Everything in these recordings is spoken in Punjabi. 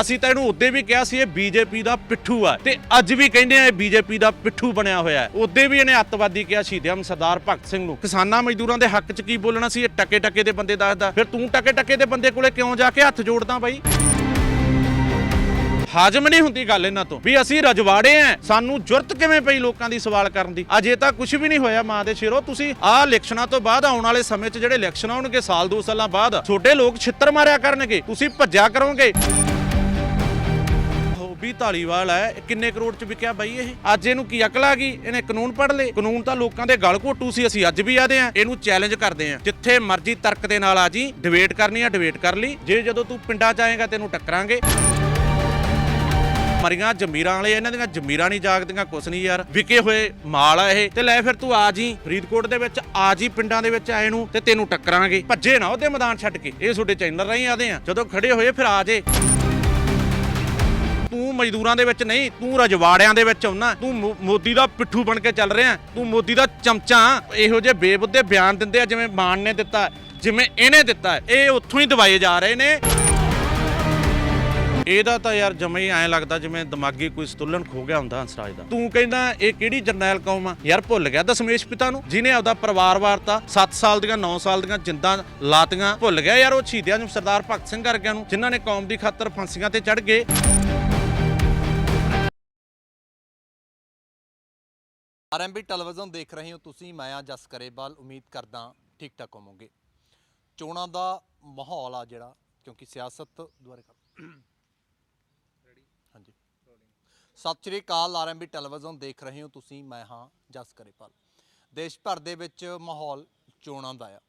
ਅਸੀਂ ਤਾਂ ਇਹਨੂੰ ਉਦੋਂ ਵੀ ਕਿਹਾ ਸੀ, ਇਹ ਬੀਜੇਪੀ ਦਾ ਪਿੱਠੂ ਆ। ਤੇ ਅੱਜ ਵੀ ਕਹਿੰਦੇ ਆ ਇਹ ਬੀਜੇਪੀ ਦਾ ਪਿੱਠੂ ਬਣਿਆ ਹੋਇਆ ਹੈ। ਉਦੋਂ ਵੀ ਇਹਨੇ ਅੱਤਵਾਦੀ ਕਿਹਾ ਸ਼ਹੀਦ ਸਰਦਾਰ ਭਗਤ ਸਿੰਘ ਨੂੰ। ਕਿਸਾਨਾਂ ਮਜ਼ਦੂਰਾਂ ਦੇ ਹੱਕ 'ਚ ਕੀ ਬੋਲਣਾ ਸੀ, ਇਹ ਟਕੇ ਟਕੇ ਦੇ ਬੰਦੇ ਦੱਸਦਾ। ਫਿਰ ਤੂੰ ਟਕੇ ਟਕੇ ਦੇ ਬੰਦੇ ਕੋਲੇ ਕਿਉਂ ਜਾ ਕੇ ਹੱਥ ਜੋੜਦਾ ਬਾਈ? ਹਾਜ਼ਮ ਨਹੀਂ ਹੁੰਦੀ ਗੱਲ ਇਹਨਾਂ ਤੋਂ। ਵੀ ਅਸੀਂ ਰਜਵਾੜੇ ਆ, ਸਾਨੂੰ ਜੁਰਤ ਕਿਵੇਂ ਪਈ ਲੋਕਾਂ ਦੀ ਸਵਾਲ ਕਰਨ ਦੀ? ਅਜੇ ਤਾਂ ਕੁਝ ਵੀ ਨਹੀਂ ਹੋਇਆ ਮਾਂ ਦੇ ਸ਼ੇਰੋ। ਤੁਸੀਂ ਆਹ ਇਲੈਕਸ਼ਨਾਂ ਤੋਂ ਬਾਅਦ ਆਉਣ ਵਾਲੇ ਸਮੇਂ 'ਚ ਜਿਹੜੇ ਇਲੈਕਸ਼ਨ ਆਉਣਗੇ, ਸਾਲ ਦੋ ਸਾਲਾਂ ਬਾਅਦ ਛੋਟੇ ਲੋਕ ਛਿੱਤਰ ਮਾਰਿਆ ਕਰਨਗੇ। ਤੁਸੀਂ ਭੱਜਿਆ ਕਰੋਗੇ। ਵੀ ਧਾਲੀਵਾਲ ਹੈ, ਇਹ ਕਿੰਨੇ ਕਰੋੜ ਚ ਵਿਕਿਆ ਬਾਈ ਇਹ? ਅੱਜ ਇਹਨੂੰ ਕੀ ਅਕਲ ਆ ਗਈ? ਇਹਨੇ ਕਾਨੂੰਨ ਪੜ੍ਹ ਲਏ। ਕਾਨੂੰਨ ਤਾਂ ਲੋਕਾਂ ਦੇ ਗਲ ਘੋਟੂ ਸੀ, ਅਸੀਂ ਅੱਜ ਵੀ ਆਦੇ ਆ ਇਹਨੂੰ ਚੈਲੰਜ ਕਰਦੇ ਆ ਜਿੱਥੇ ਮਰਜ਼ੀ ਤਰਕ ਦੇ ਨਾਲ ਆ ਜੀ ਡਿਬੇਟ ਕਰਨੀ ਆ ਡਿਬੇਟ ਕਰ ਲਈ। ਜੇ ਜਦੋਂ ਤੂੰ ਪਿੰਡਾਂ ਚ ਆਏਗਾ, ਤੈਨੂੰ ਟੱਕਰਾਂਗੇ। ਮਰੀਆਂ ਜ਼ਮੀਰਾਂ ਵਾਲੇ, ਇਹਨਾਂ ਦੀਆਂ ਜ਼ਮੀਰਾਂ ਨਹੀਂ ਜਾਗਦੀਆਂ, ਕੁਛ ਨਹੀਂ ਯਾਰ। ਵਿਕੇ ਹੋਏ ਮਾਲ ਆ ਇਹ। ਤੇ ਲੈ ਫਿਰ ਤੂੰ ਆ ਜੀ, ਫਰੀਦਕੋਟ ਦੇ ਵਿੱਚ, ਆ ਜੀ ਪਿੰਡਾਂ ਦੇ ਵਿੱਚ ਆਏ ਨੂੰ, ਤੇ ਤੈਨੂੰ ਟੱਕਰਾਂਗੇ। ਭੱਜੇ ਨਾ ਉਹਦੇ ਮੈਦਾਨ ਛੱਡ ਕੇ। ਇਹ ਤੁਹਾਡੇ ਚੈਨਲ ਰਾਹੀਂ ਆਦੇ ਆ ਜਦੋਂ ਖੜੇ ਹੋਏ, ਫਿਰ ਆ ਜੇ। ਤੂੰ ਮਜ਼ਦੂਰਾਂ ਦੇ ਵਿੱਚ ਨਹੀਂ, ਤੂੰ ਰਜਵਾੜਿਆਂ ਦੇ ਵਿੱਚ ਆਉਣਾ, ਤੂੰ ਮੋਦੀ ਦਾ ਪਿੱਠੂ ਬਣ ਕੇ ਚੱਲ ਰਿਹਾ, ਤੂੰ ਮੋਦੀ ਦਾ ਚਮਚਾ, ਇਹੋ ਜਿਹੇ ਬੇਬੁੱਧੇ ਬਿਆਨ ਦਿੰਦੇ ਆ ਜਿਵੇਂ ਮਾਨ ਨੇ ਦਿੱਤਾ, ਜਿਵੇਂ ਇਹਨੇ ਦਿੱਤਾ, ਇਹ ਉੱਥੋਂ ਹੀ ਦਵਾਏ ਜਾ ਰਹੇ ਨੇ। ਇਹਦਾ ਤਾਂ ਯਾਰ ਜਮੇ ਹੀ ਐਂ ਲੱਗਦਾ ਜਿਵੇਂ ਦਿਮਾਗੀ ਕੋਈ ਸਤੁਲਨ ਖੋ ਗਿਆ ਹੁੰਦਾ ਹੰਸਰਾਜ ਦਾ। ਤੂੰ ਕਹਿੰਦਾ, ਇਹ ਕਿਹੜੀ ਜਰਨੈਲ ਕੌਮ ਆ? ਯਾਰ ਭੁੱਲ ਗਿਆ ਦਸ਼ਮੇਸ਼ ਪਿਤਾ ਨੂੰ, ਜਿਹਨੇ ਆਪਦਾ ਪਰਿਵਾਰ ਵਾਰਤਾ 7 ਸਾਲ ਦੀਆਂ 9 ਸਾਲ ਦੀਆਂ ਜਿੰਦਾਂ ਲਾਤੀਆਂ, ਭੁੱਲ ਗਿਆ ਯਾਰ ਉਹ ਸ਼ਹੀਦਿਆਂ ਨੂੰ ਸਰਦਾਰ ਭਗਤ ਸਿੰਘ ਵਰਗਿਆਂ ਨੂੰ, ਜਿਨ੍ਹਾਂ ਨੇ ਕੌਮ ਦੀ ਖਾਤਰ ਫਾਂਸੀਆਂ ਤੇ ਚੜ ਗਏ। ਆਰਐਮਬੀ ਟੈਲੀਵਿਜ਼ਨ ਦੇਖ ਰਹੇ ਹੋ ਤੁਸੀਂ ਮੈਂ ਆ ਜਸ ਕਰੇਵਾਲ ਉਮੀਦ ਕਰਦਾ ਠੀਕ ਠਾਕ ਹੋਵੋਗੇ। ਚੋਣਾਂ ਦਾ ਮਾਹੌਲ ਆ ਜਿਹੜਾ ਕਿਉਂਕਿ ਸਿਆਸਤ ਦੁਆਰੇ ਕਰ ਹਾਂਜੀ। ਸਤਿ ਸ਼੍ਰੀ ਅਕਾਲ ਆਰਐਮਬੀ ਟੈਲੀਵਿਜ਼ਨ ਦੇਖ ਰਹੇ ਹੋ ਤੁਸੀਂ ਮੈਂ ਹਾਂ ਜਸ ਕਰੇਵਾਲ। ਦੇਸ਼ ਭਰ ਦੇ ਵਿੱਚ ਮਾਹੌਲ ਚੋਣਾਂ ਦਾ ਆ।